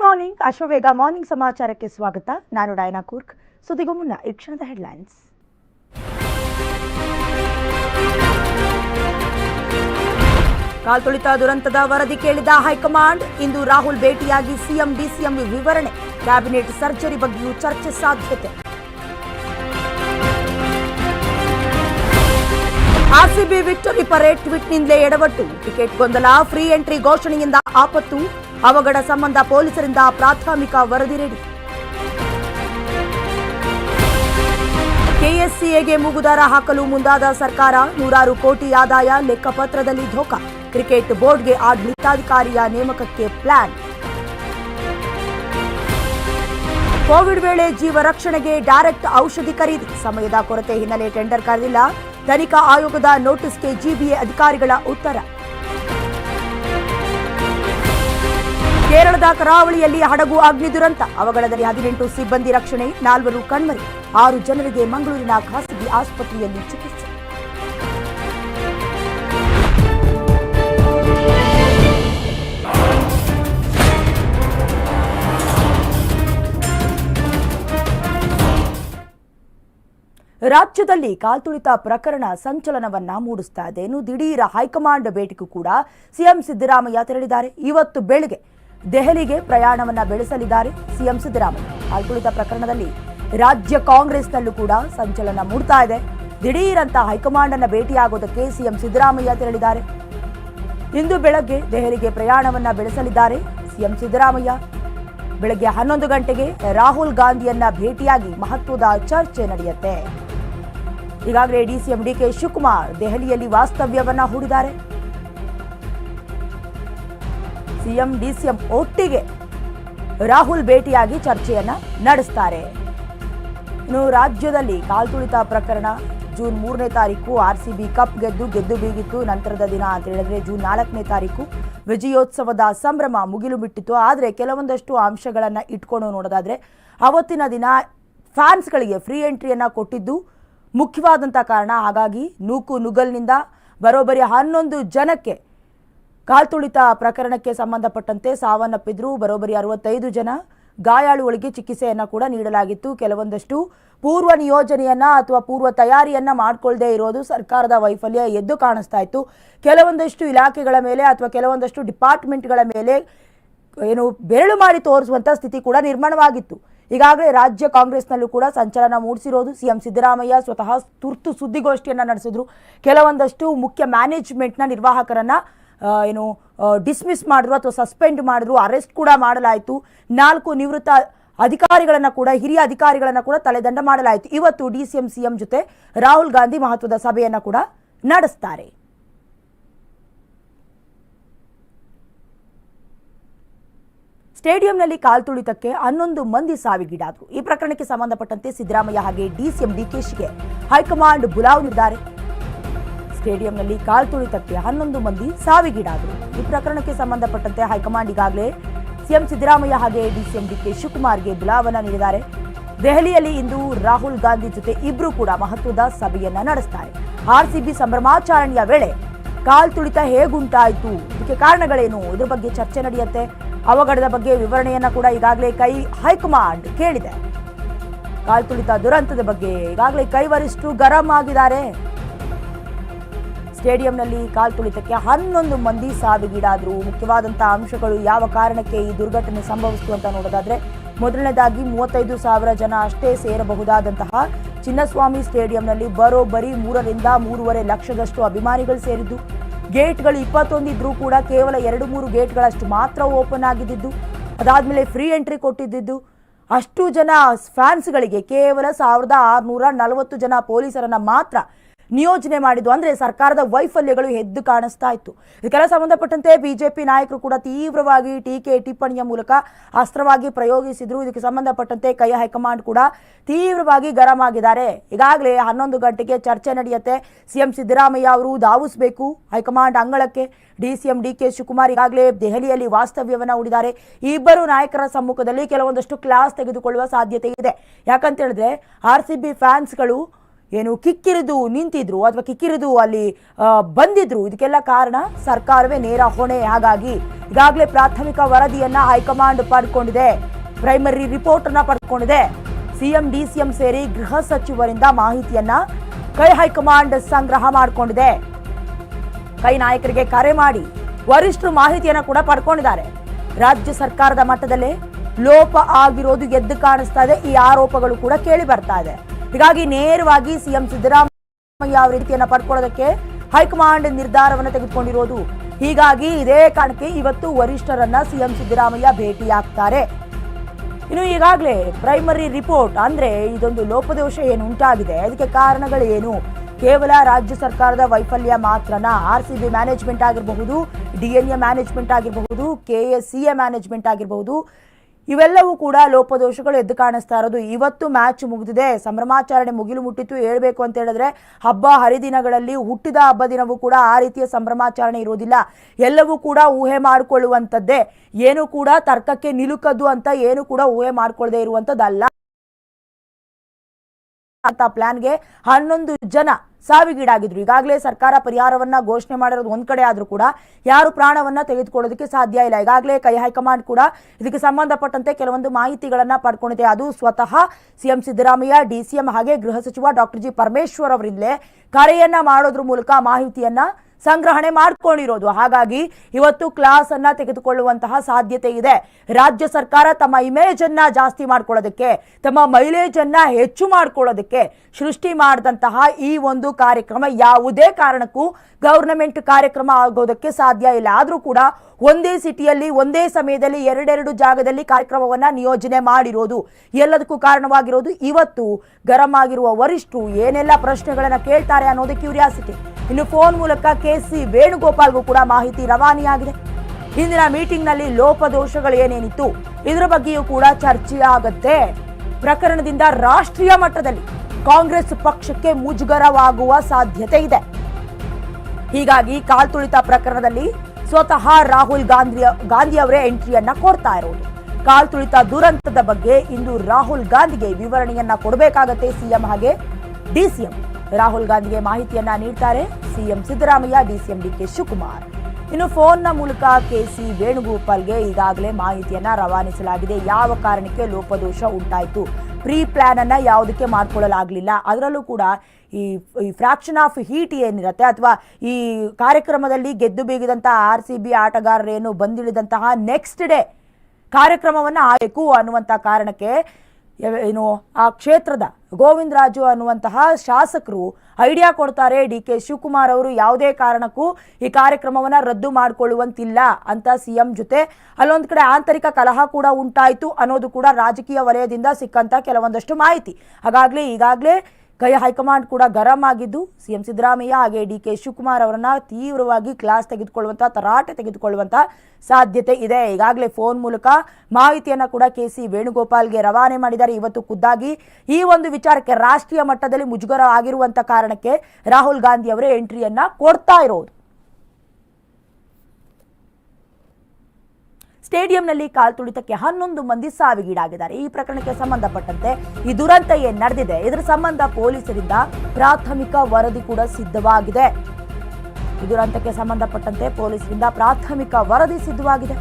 Morning Ashwavega morning ಸಮಾಚಾರಕ್ಕೆ ಸ್ವಾಗತ. ನಾನು ಡಯನಾ ಕೂರ್ಕ್. ಸುದ್ದಿಗೂ ಮುನ್ನ ಈ ಕ್ಷಣದ ಹೆಡ್ಲೈನ್ಸ್. ಕಾಲ್ತುಳಿತ ದುರಂತದ ವರದಿ ಕೇಳಿದ ಹೈಕಮಾಂಡ್. ಇಂದು ರಾಹುಲ್ ಭೇಟಿಯಾಗಿ ಸಿಎಂ, ಡಿಸಿಎಂ ವಿವರಣೆ. ಕ್ಯಾಬಿನೆಟ್ ಸರ್ಜರಿ ಬಗ್ಗೆಯೂ ಚರ್ಚೆ ಸಾಧ್ಯತೆ. ಆರ್ಸಿಬಿ ವಿಕ್ಟರಿ ಪರೇಡ್ ಟ್ವೀಟ್ನಿಂದಲೇ ಎಡವಟ್ಟು. ಟಿಕೆಟ್ ಗೊಂದಲ, ಫ್ರೀ ಎಂಟ್ರಿ ಘೋಷಣೆಯಿಂದ ಆಪತ್ತು. ಅವಘಡ ಸಂಬಂಧ ಪೊಲೀಸರಿಂದ ಪ್ರಾಥಮಿಕ ವರದಿ ರೆಡಿ ಕೆಎಸ್ಸಿಎಗೆ ಮೂಗುದಾರ ಹಾಕಲು ಮುಂದಾದ ಸರ್ಕಾರ ನೂರಾರು ಕೋಟಿ ಆದಾಯ ಲೆಕ್ಕಪತ್ರದಲ್ಲಿ ಧೋಕಾ. ಕ್ರಿಕೆಟ್ ಬೋರ್ಡ್ಗೆ ಆಡಳಿತಾಧಿಕಾರಿಯ ನೇಮಕಕ್ಕೆ ಪ್ಲಾನ್. ಕೋವಿಡ್ ವೇಳೆ ಜೀವ ರಕ್ಷಣೆಗೆ ಡೈರೆಕ್ಟ್ ಔಷಧಿ ಖರೀದಿ. ಸಮಯದ ಕೊರತೆ ಹಿನ್ನೆಲೆ ಟೆಂಡರ್ ಕರೆದಿಲ್ಲ. ತನಿಖಾ ಆಯೋಗದ ನೋಟಿಸ್ಗೆ ಜಿಬಿಎ ಅಧಿಕಾರಿಗಳ ಉತ್ತರ. ಕೇರಳದ ಕರಾವಳಿಯಲ್ಲಿ ಹಡಗು ಅಗ್ನಿ ದುರಂತ. ಅವಘಡದಲ್ಲಿ ಹದಿನೆಂಟು ಸಿಬ್ಬಂದಿ ರಕ್ಷಣೆ, ನಾಲ್ವರು ಕಣ್ಮರಿ, ಆರು ಜನರಿಗೆ ಮಂಗಳೂರಿನ ಖಾಸಗಿ ಆಸ್ಪತ್ರೆಯಲ್ಲಿ ಚಿಕಿತ್ಸೆ. ರಾಜ್ಯದಲ್ಲಿ ಕಾಲ್ತುಳಿತ ಪ್ರಕರಣ ಸಂಚಲನವನ್ನ ಮೂಡಿಸ್ತಾ ಇದೆ. ಇನ್ನು ದಿಢೀರ ಹೈಕಮಾಂಡ್ ಭೇಟಿಗೂ ಕೂಡ ಸಿಎಂ ಸಿದ್ದರಾಮಯ್ಯ ತೆರಳಿದ್ದಾರೆ. ಇವತ್ತು ಬೆಳಗ್ಗೆ ದೆಹಲಿಗೆ ಪ್ರಯಾಣವನ್ನ ಬೆಳೆಸಲಿದ್ದಾರೆ ಸಿಎಂ ಸಿದ್ದರಾಮಯ್ಯ. ಆಲ್ಕುಳಿತ ಪ್ರಕರಣದಲ್ಲಿ ರಾಜ್ಯ ಕಾಂಗ್ರೆಸ್ನಲ್ಲೂ ಕೂಡ ಸಂಚಲನ ಮೂಡ್ತಾ ಇದೆ. ದಿಢೀರಂತ ಹೈಕಮಾಂಡ್ ಅನ್ನ ಭೇಟಿಯಾಗೋದಕ್ಕೆ ಸಿಎಂ ಸಿದ್ದರಾಮಯ್ಯ ತೆರಳಿದ್ದಾರೆ. ಇಂದು ಬೆಳಗ್ಗೆ ದೆಹಲಿಗೆ ಪ್ರಯಾಣವನ್ನ ಬೆಳೆಸಲಿದ್ದಾರೆ ಸಿಎಂ ಸಿದ್ದರಾಮಯ್ಯ. ಬೆಳಗ್ಗೆ ಹನ್ನೊಂದು ಗಂಟೆಗೆ ರಾಹುಲ್ ಗಾಂಧಿಯನ್ನ ಭೇಟಿಯಾಗಿ ಮಹತ್ವದ ಚರ್ಚೆ ನಡೆಯುತ್ತೆ. ಈಗಾಗಲೇ ಡಿಸಿಎಂ ಡಿಕೆ ಶಿವಕುಮಾರ್ ದೆಹಲಿಯಲ್ಲಿ ವಾಸ್ತವ್ಯವನ್ನ ಹೂಡಿದ್ದಾರೆ. ಸಿಎಂ, ಡಿಸಿಎಂ ಒಟ್ಟಿಗೆ ರಾಹುಲ್ ಭೇಟಿಯಾಗಿ ಚರ್ಚೆಯನ್ನ ನಡೆಸ್ತಾರೆ. ಇನ್ನು ರಾಜ್ಯದಲ್ಲಿ ಕಾಲ್ತುಳಿತ ಪ್ರಕರಣ ಜೂನ್ ಮೂರನೇ ತಾರೀಕು ಆರ್ ಸಿ ಬಿ ಕಪ್ ಗೆದ್ದು ಗೆದ್ದು ಬೀಗಿತ್ತು. ನಂತರದ ದಿನ ಅಂತ ಹೇಳಿದ್ರೆ ಜೂನ್ ನಾಲ್ಕನೇ ತಾರೀಕು ವಿಜಯೋತ್ಸವದ ಸಂಭ್ರಮ ಮುಗಿಲು ಬಿಟ್ಟಿತ್ತು. ಆದರೆ ಕೆಲವೊಂದಷ್ಟು ಅಂಶಗಳನ್ನು ಇಟ್ಕೊಂಡು ನೋಡೋದಾದ್ರೆ ಅವತ್ತಿನ ದಿನ ಫ್ಯಾನ್ಸ್ಗಳಿಗೆ ಫ್ರೀ ಎಂಟ್ರಿಯನ್ನ ಕೊಟ್ಟಿದ್ದು ಮುಖ್ಯವಾದಂಥ ಕಾರಣ. ಹಾಗಾಗಿ ನೂಕು ನುಗ್ಗಲ್ನಿಂದ ಬರೋಬ್ಬರಿ ಹನ್ನೊಂದು ಜನಕ್ಕೆ ಕಾಲ್ತುಳಿತ ಪ್ರಕರಣಕ್ಕೆ ಸಂಬಂಧಪಟ್ಟಂತೆ ಸಾವನ್ನಪ್ಪಿದ್ರು ಬರೋಬ್ಬರಿ ಅರವತ್ತೈದು ಜನ ಗಾಯಾಳುಗಳಿಗೆ ಚಿಕಿತ್ಸೆಯನ್ನು ಕೂಡ ನೀಡಲಾಗಿತ್ತು. ಕೆಲವೊಂದಷ್ಟು ಪೂರ್ವ ನಿಯೋಜನೆಯನ್ನ ಅಥವಾ ಪೂರ್ವ ತಯಾರಿಯನ್ನ ಮಾಡಿಕೊಳ್ಳದೆ ಇರೋದು ಸರ್ಕಾರದ ವೈಫಲ್ಯ ಎದ್ದು ಕಾಣಿಸ್ತಾ ಇತ್ತು. ಕೆಲವೊಂದಷ್ಟು ಇಲಾಖೆಗಳ ಮೇಲೆ ಅಥವಾ ಕೆಲವೊಂದಷ್ಟು ಡಿಪಾರ್ಟ್ಮೆಂಟ್ಗಳ ಮೇಲೆ ಏನು ಬೆರಳು ಮಾಡಿ ತೋರಿಸುವಂಥ ಸ್ಥಿತಿ ಕೂಡ ನಿರ್ಮಾಣವಾಗಿತ್ತು. ಈಗಾಗಲೇ ರಾಜ್ಯ ಕಾಂಗ್ರೆಸ್ನಲ್ಲೂ ಕೂಡ ಸಂಚಲನ ಮೂಡಿಸಿರೋದು ಸಿಎಂ ಸಿದ್ದರಾಮಯ್ಯ, ಸ್ವತಃ ತುರ್ತು ಸುದ್ದಿಗೋಷ್ಠಿಯನ್ನು ನಡೆಸಿದ್ರು. ಕೆಲವೊಂದಷ್ಟು ಮುಖ್ಯ ಮ್ಯಾನೇಜ್ಮೆಂಟ್ನ ನಿರ್ವಾಹಕರನ್ನ ಏನು ಡಿಸ್ಮಿಸ್ ಮಾಡಿದ್ರು ಅಥವಾ ಸಸ್ಪೆಂಡ್ ಮಾಡಿದ್ರು ಅರೆಸ್ಟ್ ಕೂಡ ಮಾಡಲಾಯಿತು. ನಾಲ್ಕು ನಿವೃತ್ತ ಅಧಿಕಾರಿಗಳನ್ನ ಕೂಡ, ಹಿರಿಯ ಅಧಿಕಾರಿಗಳನ್ನ ಕೂಡ ತಲೆದಂಡ ಮಾಡಲಾಯಿತು. ಇವತ್ತು ಡಿ ಸಿ ಎಂ ಸಿಎಂ ಜೊತೆ ರಾಹುಲ್ ಗಾಂಧಿ ಮಹತ್ವದ ಸಭೆಯನ್ನ ಕೂಡ ನಡೆಸ್ತಾರೆ. ಸ್ಟೇಡಿಯಂನಲ್ಲಿ ಕಾಲ್ತುಳಿತಕ್ಕೆ ಹನ್ನೊಂದು ಮಂದಿ ಸಾವಿಗೀಡಾದರು. ಈ ಪ್ರಕರಣಕ್ಕೆ ಸಂಬಂಧಪಟ್ಟಂತೆ ಸಿದ್ದರಾಮಯ್ಯ ಹಾಗೆ ಡಿಸಿಎಂ ಡಿಕೆಶಿಗೆ ಹೈಕಮಾಂಡ್ ಬುಲಾವ್ ನೀಡಿದ್ದಾರೆ. ಸ್ಟೇಡಿಯಂನಲ್ಲಿ ಕಾಲ್ತುಳಿತಕ್ಕೆ ಹನ್ನೊಂದು ಮಂದಿ ಸಾವಿಗೀಡಾದರು. ಈ ಪ್ರಕರಣಕ್ಕೆ ಸಂಬಂಧಪಟ್ಟಂತೆ ಹೈಕಮಾಂಡ್ ಈಗಾಗಲೇ ಸಿಎಂ ಸಿದ್ದರಾಮಯ್ಯ ಹಾಗೆ ಡಿಸಿಎಂ ಡಿಕೆ ಶಿವಕುಮಾರ್ಗೆ ಬುಲಾವನ ನೀಡಿದ್ದಾರೆ. ದೆಹಲಿಯಲ್ಲಿ ಇಂದು ರಾಹುಲ್ ಗಾಂಧಿ ಜೊತೆ ಇಬ್ರು ಕೂಡ ಮಹತ್ವದ ಸಭೆಯನ್ನ ನಡೆಸ್ತಾರೆ. ಆರ್ಸಿಬಿ ಸಂಭ್ರಮಾಚರಣೆಯ ವೇಳೆ ಕಾಲ್ತುಳಿತ ಹೇಗುಂಟಾಯಿತು? ಇದಕ್ಕೆ ಕಾರಣಗಳೇನು? ಇದ್ರ ಬಗ್ಗೆ ಚರ್ಚೆ ನಡೆಯುತ್ತೆ. ಅವಘಡದ ಬಗ್ಗೆ ವಿವರಣೆಯನ್ನ ಕೂಡ ಈಗಾಗಲೇ ಕೈ ಹೈಕಮಾಂಡ್ ಕೇಳಿದೆ. ಕಾಲ್ತುಳಿತ ದುರಂತದ ಬಗ್ಗೆ ಈಗಾಗಲೇ ಕೈ ವರಿಷ್ಠರು ಗರಂ ಆಗಿದ್ದಾರೆ. ಸ್ಟೇಡಿಯಂನಲ್ಲಿ ಕಾಲ್ತುಳಿತಕ್ಕೆ ಹನ್ನೊಂದು ಮಂದಿ ಸಾವಿಗೀಡಾದರು ಮುಖ್ಯವಾದಂತಹ ಅಂಶಗಳು ಯಾವ ಕಾರಣಕ್ಕೆ ಈ ದುರ್ಘಟನೆ ಸಂಭವಿಸಿತು ಅಂತ ನೋಡೋದಾದ್ರೆ ಮೊದಲನೇದಾಗಿ ಮೂವತ್ತೈದು ಸಾವಿರ ಜನ ಅಷ್ಟೇ ಸೇರಬಹುದಾದಂತಹ ಚಿನ್ನಸ್ವಾಮಿ ಸ್ಟೇಡಿಯಂನಲ್ಲಿ ಬರೋಬ್ಬರಿ ಮೂರರಿಂದ ಮೂರುವರೆ ಲಕ್ಷದಷ್ಟು ಅಭಿಮಾನಿಗಳು ಸೇರಿದ್ದು, ಗೇಟ್ಗಳು ಇಪ್ಪತ್ತೊಂದು ಇದ್ರೂ ಕೂಡ ಕೇವಲ ಎರಡು ಮೂರು ಗೇಟ್ಗಳಷ್ಟು ಮಾತ್ರ ಓಪನ್ ಆಗಿದ್ದು ಅದಾದ್ಮೇಲೆ ಫ್ರೀ ಎಂಟ್ರಿ ಕೊಟ್ಟಿದ್ದು ಅಷ್ಟು ಜನ ಫ್ಯಾನ್ಸ್ಗಳಿಗೆ ಕೇವಲ ಸಾವಿರದ ಆರುನೂರ ನಲವತ್ತು ಜನ ಪೊಲೀಸರನ್ನ ಮಾತ್ರ ನಿಯೋಜನೆ ಮಾಡಿದ್ದು. ಅಂದ್ರೆ ಸರ್ಕಾರದ ವೈಫಲ್ಯಗಳು ಎದ್ದು ಕಾಣಿಸ್ತಾ ಇತ್ತು. ಇದಕ್ಕೆಲ್ಲ ಸಂಬಂಧಪಟ್ಟಂತೆ ಬಿಜೆಪಿ ನಾಯಕರು ಕೂಡ ತೀವ್ರವಾಗಿ ಟೀಕೆ, ಟಿಪ್ಪಣಿಯ ಮೂಲಕ ಅಸ್ತ್ರವಾಗಿ ಪ್ರಯೋಗಿಸಿದ್ರು. ಇದಕ್ಕೆ ಸಂಬಂಧಪಟ್ಟಂತೆ ಕೈ ಹೈಕಮಾಂಡ್ ಕೂಡ ತೀವ್ರವಾಗಿ ಗರಂ ಆಗಿದ್ದಾರೆ. ಈಗಾಗಲೇ ಹನ್ನೊಂದು ಗಂಟೆಗೆ ಚರ್ಚೆ ನಡೆಯುತ್ತೆ. ಸಿಎಂ ಸಿದ್ದರಾಮಯ್ಯ ಅವರು ಧಾವಿಸಬೇಕು. ಹೈಕಮಾಂಡ್ ಅಂಗಳಕ್ಕೆ D DCM D K Shivakumar ಈಗಾಗಲೇ ದೆಹಲಿಯಲ್ಲಿ ವಾಸ್ತವ್ಯವನ್ನು ಹೂಡಿದ್ದಾರೆ. ಇಬ್ಬರು ನಾಯಕರ ಸಮ್ಮುಖದಲ್ಲಿ ಕೆಲವೊಂದಷ್ಟು ಕ್ಲಾಸ್ ತೆಗೆದುಕೊಳ್ಳುವ ಸಾಧ್ಯತೆ ಇದೆ. ಯಾಕಂತ ಹೇಳಿದ್ರೆ ಆರ್ ಸಿ ಬಿ ಫ್ಯಾನ್ಸ್ಗಳು ಏನು ಕಿಕ್ಕಿರಿದು ನಿಂತಿದ್ರು ಅಥವಾ ಕಿಕ್ಕಿರಿದು ಅಲ್ಲಿ ಬಂದಿದ್ರು. ಇದಕ್ಕೆಲ್ಲ ಕಾರಣ ಸರ್ಕಾರವೇ ನೇರ ಹೊಣೆ. ಹಾಗಾಗಿ ಈಗಾಗಲೇ ಪ್ರಾಥಮಿಕ ವರದಿಯನ್ನ ಹೈಕಮಾಂಡ್ ಪಡ್ಕೊಂಡಿದೆ. ಪ್ರೈಮರಿ ರಿಪೋರ್ಟ್ ಅನ್ನ ಪಡ್ಕೊಂಡಿದೆ. ಸಿಎಂ, ಡಿಸಿಎಂ ಸೇರಿ ಗೃಹ ಸಚಿವರಿಂದ ಮಾಹಿತಿಯನ್ನ ಕೈ ಹೈಕಮಾಂಡ್ ಸಂಗ್ರಹ ಮಾಡಿಕೊಂಡಿದೆ. ಕೈ ನಾಯಕರಿಗೆ ಕರೆ ಮಾಡಿ ವರಿಷ್ಠರು ಮಾಹಿತಿಯನ್ನ ಕೂಡ ಪಡ್ಕೊಂಡಿದ್ದಾರೆ. ರಾಜ್ಯ ಸರ್ಕಾರದ ಮಟ್ಟದಲ್ಲಿ ಲೋಪ ಆಗಿರೋದು ಎದ್ದು ಕಾಣಿಸ್ತಾ ಇದೆ. ಈ ಆರೋಪಗಳು ಕೂಡ ಕೇಳಿ ಬರ್ತಾ ಇದೆ. ಹೀಗಾಗಿ ನೇರವಾಗಿ ಸಿಎಂ ಸಿದ್ದರಾಮಯ್ಯ ಅವರ ರೀತಿಯನ್ನ ಪಡ್ಕೊಳ್ಳೋದಕ್ಕೆ ಹೈಕಮಾಂಡ್ ನಿರ್ಧಾರವನ್ನು ತೆಗೆದುಕೊಂಡಿರೋದು. ಹೀಗಾಗಿ ಇದೇ ಕಾರಣಕ್ಕೆ ಇವತ್ತು ವರಿಷ್ಠರನ್ನ ಸಿಎಂ ಸಿದ್ದರಾಮಯ್ಯ ಭೇಟಿಯಾಗ್ತಾರೆ. ಇನ್ನು ಈಗಾಗಲೇ ಪ್ರೈಮರಿ ರಿಪೋರ್ಟ್ ಅಂದ್ರೆ ಇದೊಂದು ಲೋಪದೋಷ ಏನು ಉಂಟಾಗಿದೆ? ಅದಕ್ಕೆ ಕಾರಣಗಳೇನು? ಕೇವಲ ರಾಜ್ಯ ಸರ್ಕಾರದ ವೈಫಲ್ಯ ಮಾತ್ರನ? ಆರ್ ಸಿ ಬಿ ಮ್ಯಾನೇಜ್ಮೆಂಟ್ ಆಗಿರಬಹುದು, ಡಿ ಎನ್ ಎ ಮ್ಯಾನೇಜ್ಮೆಂಟ್ ಆಗಿರಬಹುದು, ಕೆ ಮ್ಯಾನೇಜ್ಮೆಂಟ್ ಆಗಿರಬಹುದು ಇವೆಲ್ಲವೂ ಕೂಡ ಲೋಪದೋಷಗಳು ಎದ್ದು ಕಾಣಿಸ್ತಾ ಇರೋದು. ಇವತ್ತು ಮ್ಯಾಚ್ ಮುಗಿದಿದೆ. ಸಂಭ್ರಮಾಚರಣೆ ಮುಗಿಲು ಮುಟ್ಟಿತ್ತು. ಹೇಳಬೇಕು ಅಂತ ಹೇಳಿದ್ರೆ ಹಬ್ಬ ಹರಿದಿನಗಳಲ್ಲಿ ಹುಟ್ಟಿದ ಹಬ್ಬ ದಿನವೂ ಕೂಡ ಆ ರೀತಿಯ ಸಂಭ್ರಮಾಚರಣೆ ಇರೋದಿಲ್ಲ. ಎಲ್ಲವೂ ಕೂಡ ಊಹೆ ಮಾಡಿಕೊಳ್ಳುವಂಥದ್ದೇ. ಏನು ಕೂಡ ತರ್ಕಕ್ಕೆ ನಿಲುಕದ್ದು ಅಂತ ಏನು ಕೂಡ ಊಹೆ ಮಾಡಿಕೊಳ್ಳದೆ ಇರುವಂಥದ್ದಲ್ಲ. ಅಂತ ಪ್ಲಾನ್ಗೆ ಹನ್ನೊಂದು ಜನ ಸಾವಿಗೀಡಾಗಿದ್ರು. ಈಗಾಗಲೇ ಸರ್ಕಾರ ಪರಿಹಾರವನ್ನ ಘೋಷಣೆ ಮಾಡಿರೋದು ಒಂದ್ ಕಡೆ ಆದ್ರೂ ಕೂಡ ಯಾರು ಪ್ರಾಣವನ್ನ ತೆಗೆದುಕೊಳ್ಳೋದಕ್ಕೆ ಸಾಧ್ಯ ಇಲ್ಲ. ಈಗಾಗಲೇ ಕೈ ಹೈಕಮಾಂಡ್ ಕೂಡ ಇದಕ್ಕೆ ಸಂಬಂಧಪಟ್ಟಂತೆ ಕೆಲವೊಂದು ಮಾಹಿತಿಗಳನ್ನ ಪಡ್ಕೊಂಡಿದೆ. ಅದು ಸ್ವತಃ ಸಿಎಂ ಸಿದ್ದರಾಮಯ್ಯ ಡಿಸಿಎಂ ಹಾಗೆ ಗೃಹ ಸಚಿವ ಡಾಕ್ಟರ್ ಜಿ ಪರಮೇಶ್ವರ್ ಅವರಿಂದಲೇ ಕರೆಯನ್ನ ಮಾಡೋದ್ರ ಮೂಲಕ ಮಾಹಿತಿಯನ್ನ ಸಂಗ್ರಹಣೆ ಮಾಡ್ಕೊಂಡಿರೋದು. ಹಾಗಾಗಿ ಇವತ್ತು ಕ್ಲಾಸ್ ಅನ್ನ ತೆಗೆದುಕೊಳ್ಳುವಂತಹ ಸಾಧ್ಯತೆ ಇದೆ. ರಾಜ್ಯ ಸರ್ಕಾರ ತಮ್ಮ ಇಮೇಜ್ ಅನ್ನ ಜಾಸ್ತಿ ಮಾಡ್ಕೊಳ್ಳೋದಕ್ಕೆ, ತಮ್ಮ ಮೈಲೇಜ್ ಅನ್ನ ಹೆಚ್ಚು ಮಾಡ್ಕೊಳ್ಳೋದಕ್ಕೆ ಸೃಷ್ಟಿ ಮಾಡಿದಂತಹ ಈ ಒಂದು ಕಾರ್ಯಕ್ರಮ ಯಾವುದೇ ಕಾರಣಕ್ಕೂ ಗವರ್ನಮೆಂಟ್ ಕಾರ್ಯಕ್ರಮ ಆಗೋದಕ್ಕೆ ಸಾಧ್ಯ ಇಲ್ಲ. ಆದರೂ ಕೂಡ ಒಂದೇ ಸಿಟಿಯಲ್ಲಿ ಒಂದೇ ಸಮಯದಲ್ಲಿ, ಎರಡೆರಡು ಜಾಗದಲ್ಲಿ ಕಾರ್ಯಕ್ರಮವನ್ನ ನಿಯೋಜನೆ ಮಾಡಿರೋದು ಎಲ್ಲದಕ್ಕೂ ಕಾರಣವಾಗಿರೋದು ಇವತ್ತು ಗರಂ ಆಗಿರುವ ವರಿಷ್ಠರು. ಏನೆಲ್ಲ ಪ್ರಶ್ನೆಗಳನ್ನು ಕೇಳ್ತಾರೆ ಅನ್ನೋದು ಕ್ಯೂರಿಯಾಸಿಟಿ ಇನ್ನು ಫೋನ್ ಮೂಲಕ ಕೆ ಸಿ ವೇಣುಗೋಪಾಲ್ಗೂ ಕೂಡ ಮಾಹಿತಿ ರವಾನೆಯಾಗಿದೆ. ಇಂದಿನ ಮೀಟಿಂಗ್ನಲ್ಲಿ ಲೋಪದೋಷಗಳು ಏನೇನಿತ್ತು ಇದರ ಬಗ್ಗೆಯೂ ಕೂಡ ಚರ್ಚೆ ಆಗತ್ತೆ. ಪ್ರಕರಣದಿಂದ ರಾಷ್ಟ್ರೀಯ ಮಟ್ಟದಲ್ಲಿ ಕಾಂಗ್ರೆಸ್ ಪಕ್ಷಕ್ಕೆ ಮುಜುಗರವಾಗುವ ಸಾಧ್ಯತೆ ಇದೆ. ಹೀಗಾಗಿ ಕಾಲ್ತುಳಿತ ಪ್ರಕರಣದಲ್ಲಿ ಸ್ವತಃ ರಾಹುಲ್ ಗಾಂಧಿ ಗಾಂಧಿ ಅವರೇ ಎಂಟ್ರಿಯನ್ನ ಕೊಡ್ತಾ ಇರೋದು. ಕಾಲ್ತುಳಿತ ದುರಂತದ ಬಗ್ಗೆ ಇಂದು ರಾಹುಲ್ ಗಾಂಧಿಗೆ ವಿವರಣೆಯನ್ನ ಕೊಡಬೇಕಾಗತ್ತೆ ಸಿಎಂ ಹಾಗೆ ಡಿಸಿಎಂ ರಾಹುಲ್ ಗಾಂಧಿಗೆ ಮಾಹಿತಿಯನ್ನ ನೀಡ್ತಾರೆ. CM Siddaramaiah, DCM DK Shivakumar. ಇನ್ನು ಫೋನ್ನ ಮೂಲಕ ಕೆಸಿ ವೇಣುಗೋಪಾಲ್ಗೆ ಈಗಾಗಲೇ ಮಾಹಿತಿಯನ್ನ ರವಾನಿಸಲಾಗಿದೆ. ಯಾವ ಕಾರಣಕ್ಕೆ ಲೋಪದೋಷ ಉಂಟಾಯಿತು? ಪ್ರೀ ಪ್ಲಾನ್ ಅನ್ನ ಯಾವುದಕ್ಕೆ ಮಾಡ್ಕೊಳ್ಳಲಾಗಲಿಲ್ಲ? ಅದರಲ್ಲೂ ಕೂಡ ಈ ಈ ಫ್ರಾಕ್ಷನ್ ಆಫ್ ಹೀಟ್ ಏನಿರುತ್ತೆ ಅಥವಾ ಈ ಕಾರ್ಯಕ್ರಮದಲ್ಲಿ ಗೆದ್ದು ಬೀಗಿದಂತಹ ಆರ್ ಸಿ ಬಿ ಆಟಗಾರರೇನು ಬಂದಿಳಿದಂತಹ ನೆಕ್ಸ್ಟ್ ಡೇ ಕಾರ್ಯಕ್ರಮವನ್ನು ಆಗಬೇಕು ಅನ್ನುವಂಥ ಕಾರಣಕ್ಕೆ ಏನು, ಆ ಕ್ಷೇತ್ರದ ಗೋವಿಂದ ರಾಜು ಅನ್ನುವಂತಹ ಶಾಸಕರು ಐಡಿಯಾ ಕೊಡ್ತಾರೆ ಡಿ ಕೆ ಶಿವಕುಮಾರ್ ಅವರು ಯಾವುದೇ ಕಾರಣಕ್ಕೂ ಈ ಕಾರ್ಯಕ್ರಮವನ್ನು ರದ್ದು ಮಾಡಿಕೊಳ್ಳುವಂತಿಲ್ಲ ಅಂತ ಸಿಎಂ ಜೊತೆ. ಅಲ್ಲೊಂದು ಕಡೆ ಆಂತರಿಕ ಕಲಹ ಕೂಡ ಉಂಟಾಯಿತು ಅನ್ನೋದು ಕೂಡ ರಾಜಕೀಯ ವಲಯದಿಂದ ಸಿಕ್ಕಂತ ಕೆಲವೊಂದಷ್ಟು ಮಾಹಿತಿ. ಹಾಗಾಗಲೇ ಈಗಾಗಲೇ ಕೈ ಹೈಕಮಾಂಡ್ ಕೂಡ ಗರಂ ಆಗಿದ್ದು ಸಿಎಂ ಸಿದ್ದರಾಮಯ್ಯ ಹಾಗೆ ಡಿ ಕೆ ಶಿವಕುಮಾರ್ ಅವರನ್ನ ತೀವ್ರವಾಗಿ ಕ್ಲಾಸ್ ತೆಗೆದುಕೊಳ್ಳುವಂಥ ತರಾಟೆ ತೆಗೆದುಕೊಳ್ಳುವಂಥ ಸಾಧ್ಯತೆ ಇದೆ. ಈಗಾಗಲೇ ಫೋನ್ ಮೂಲಕ ಮಾಹಿತಿಯನ್ನ ಕೂಡ ಕೆ ಸಿ ವೇಣುಗೋಪಾಲ್ಗೆ ರವಾನೆ ಮಾಡಿದ್ದಾರೆ. ಇವತ್ತು ಖುದ್ದಾಗಿ ಈ ಒಂದು ವಿಚಾರಕ್ಕೆ ರಾಷ್ಟ್ರೀಯ ಮಟ್ಟದಲ್ಲಿ ಮುಜುಗರ ಆಗಿರುವಂತ ಕಾರಣಕ್ಕೆ ರಾಹುಲ್ ಗಾಂಧಿ ಅವರೇ ಎಂಟ್ರಿಯನ್ನ ಕೊಡ್ತಾ ಇರೋದು. ಸ್ಟೇಡಿಯಂನಲ್ಲಿ ಕಾಲ್ತುಳಿತಕ್ಕೆ ಹನ್ನೊಂದು ಮಂದಿ ಸಾವಿಗೀಡಾಗಿದ್ದಾರೆ. ಈ ಪ್ರಕರಣಕ್ಕೆ ಸಂಬಂಧಪಟ್ಟಂತೆ ಈ ದುರಂತ ಏನ್ ನಡೆದಿದೆ. ಇದರ ಸಂಬಂಧ ಪೊಲೀಸರಿಂದ ಪ್ರಾಥಮಿಕ ವರದಿ ಕೂಡ ಸಿದ್ಧವಾಗಿದೆ. ಈ ದುರಂತಕ್ಕೆ ಸಂಬಂಧಪಟ್ಟಂತೆ ಪೊಲೀಸರಿಂದ ಪ್ರಾಥಮಿಕ ವರದಿ ಸಿದ್ಧವಾಗಿದೆ.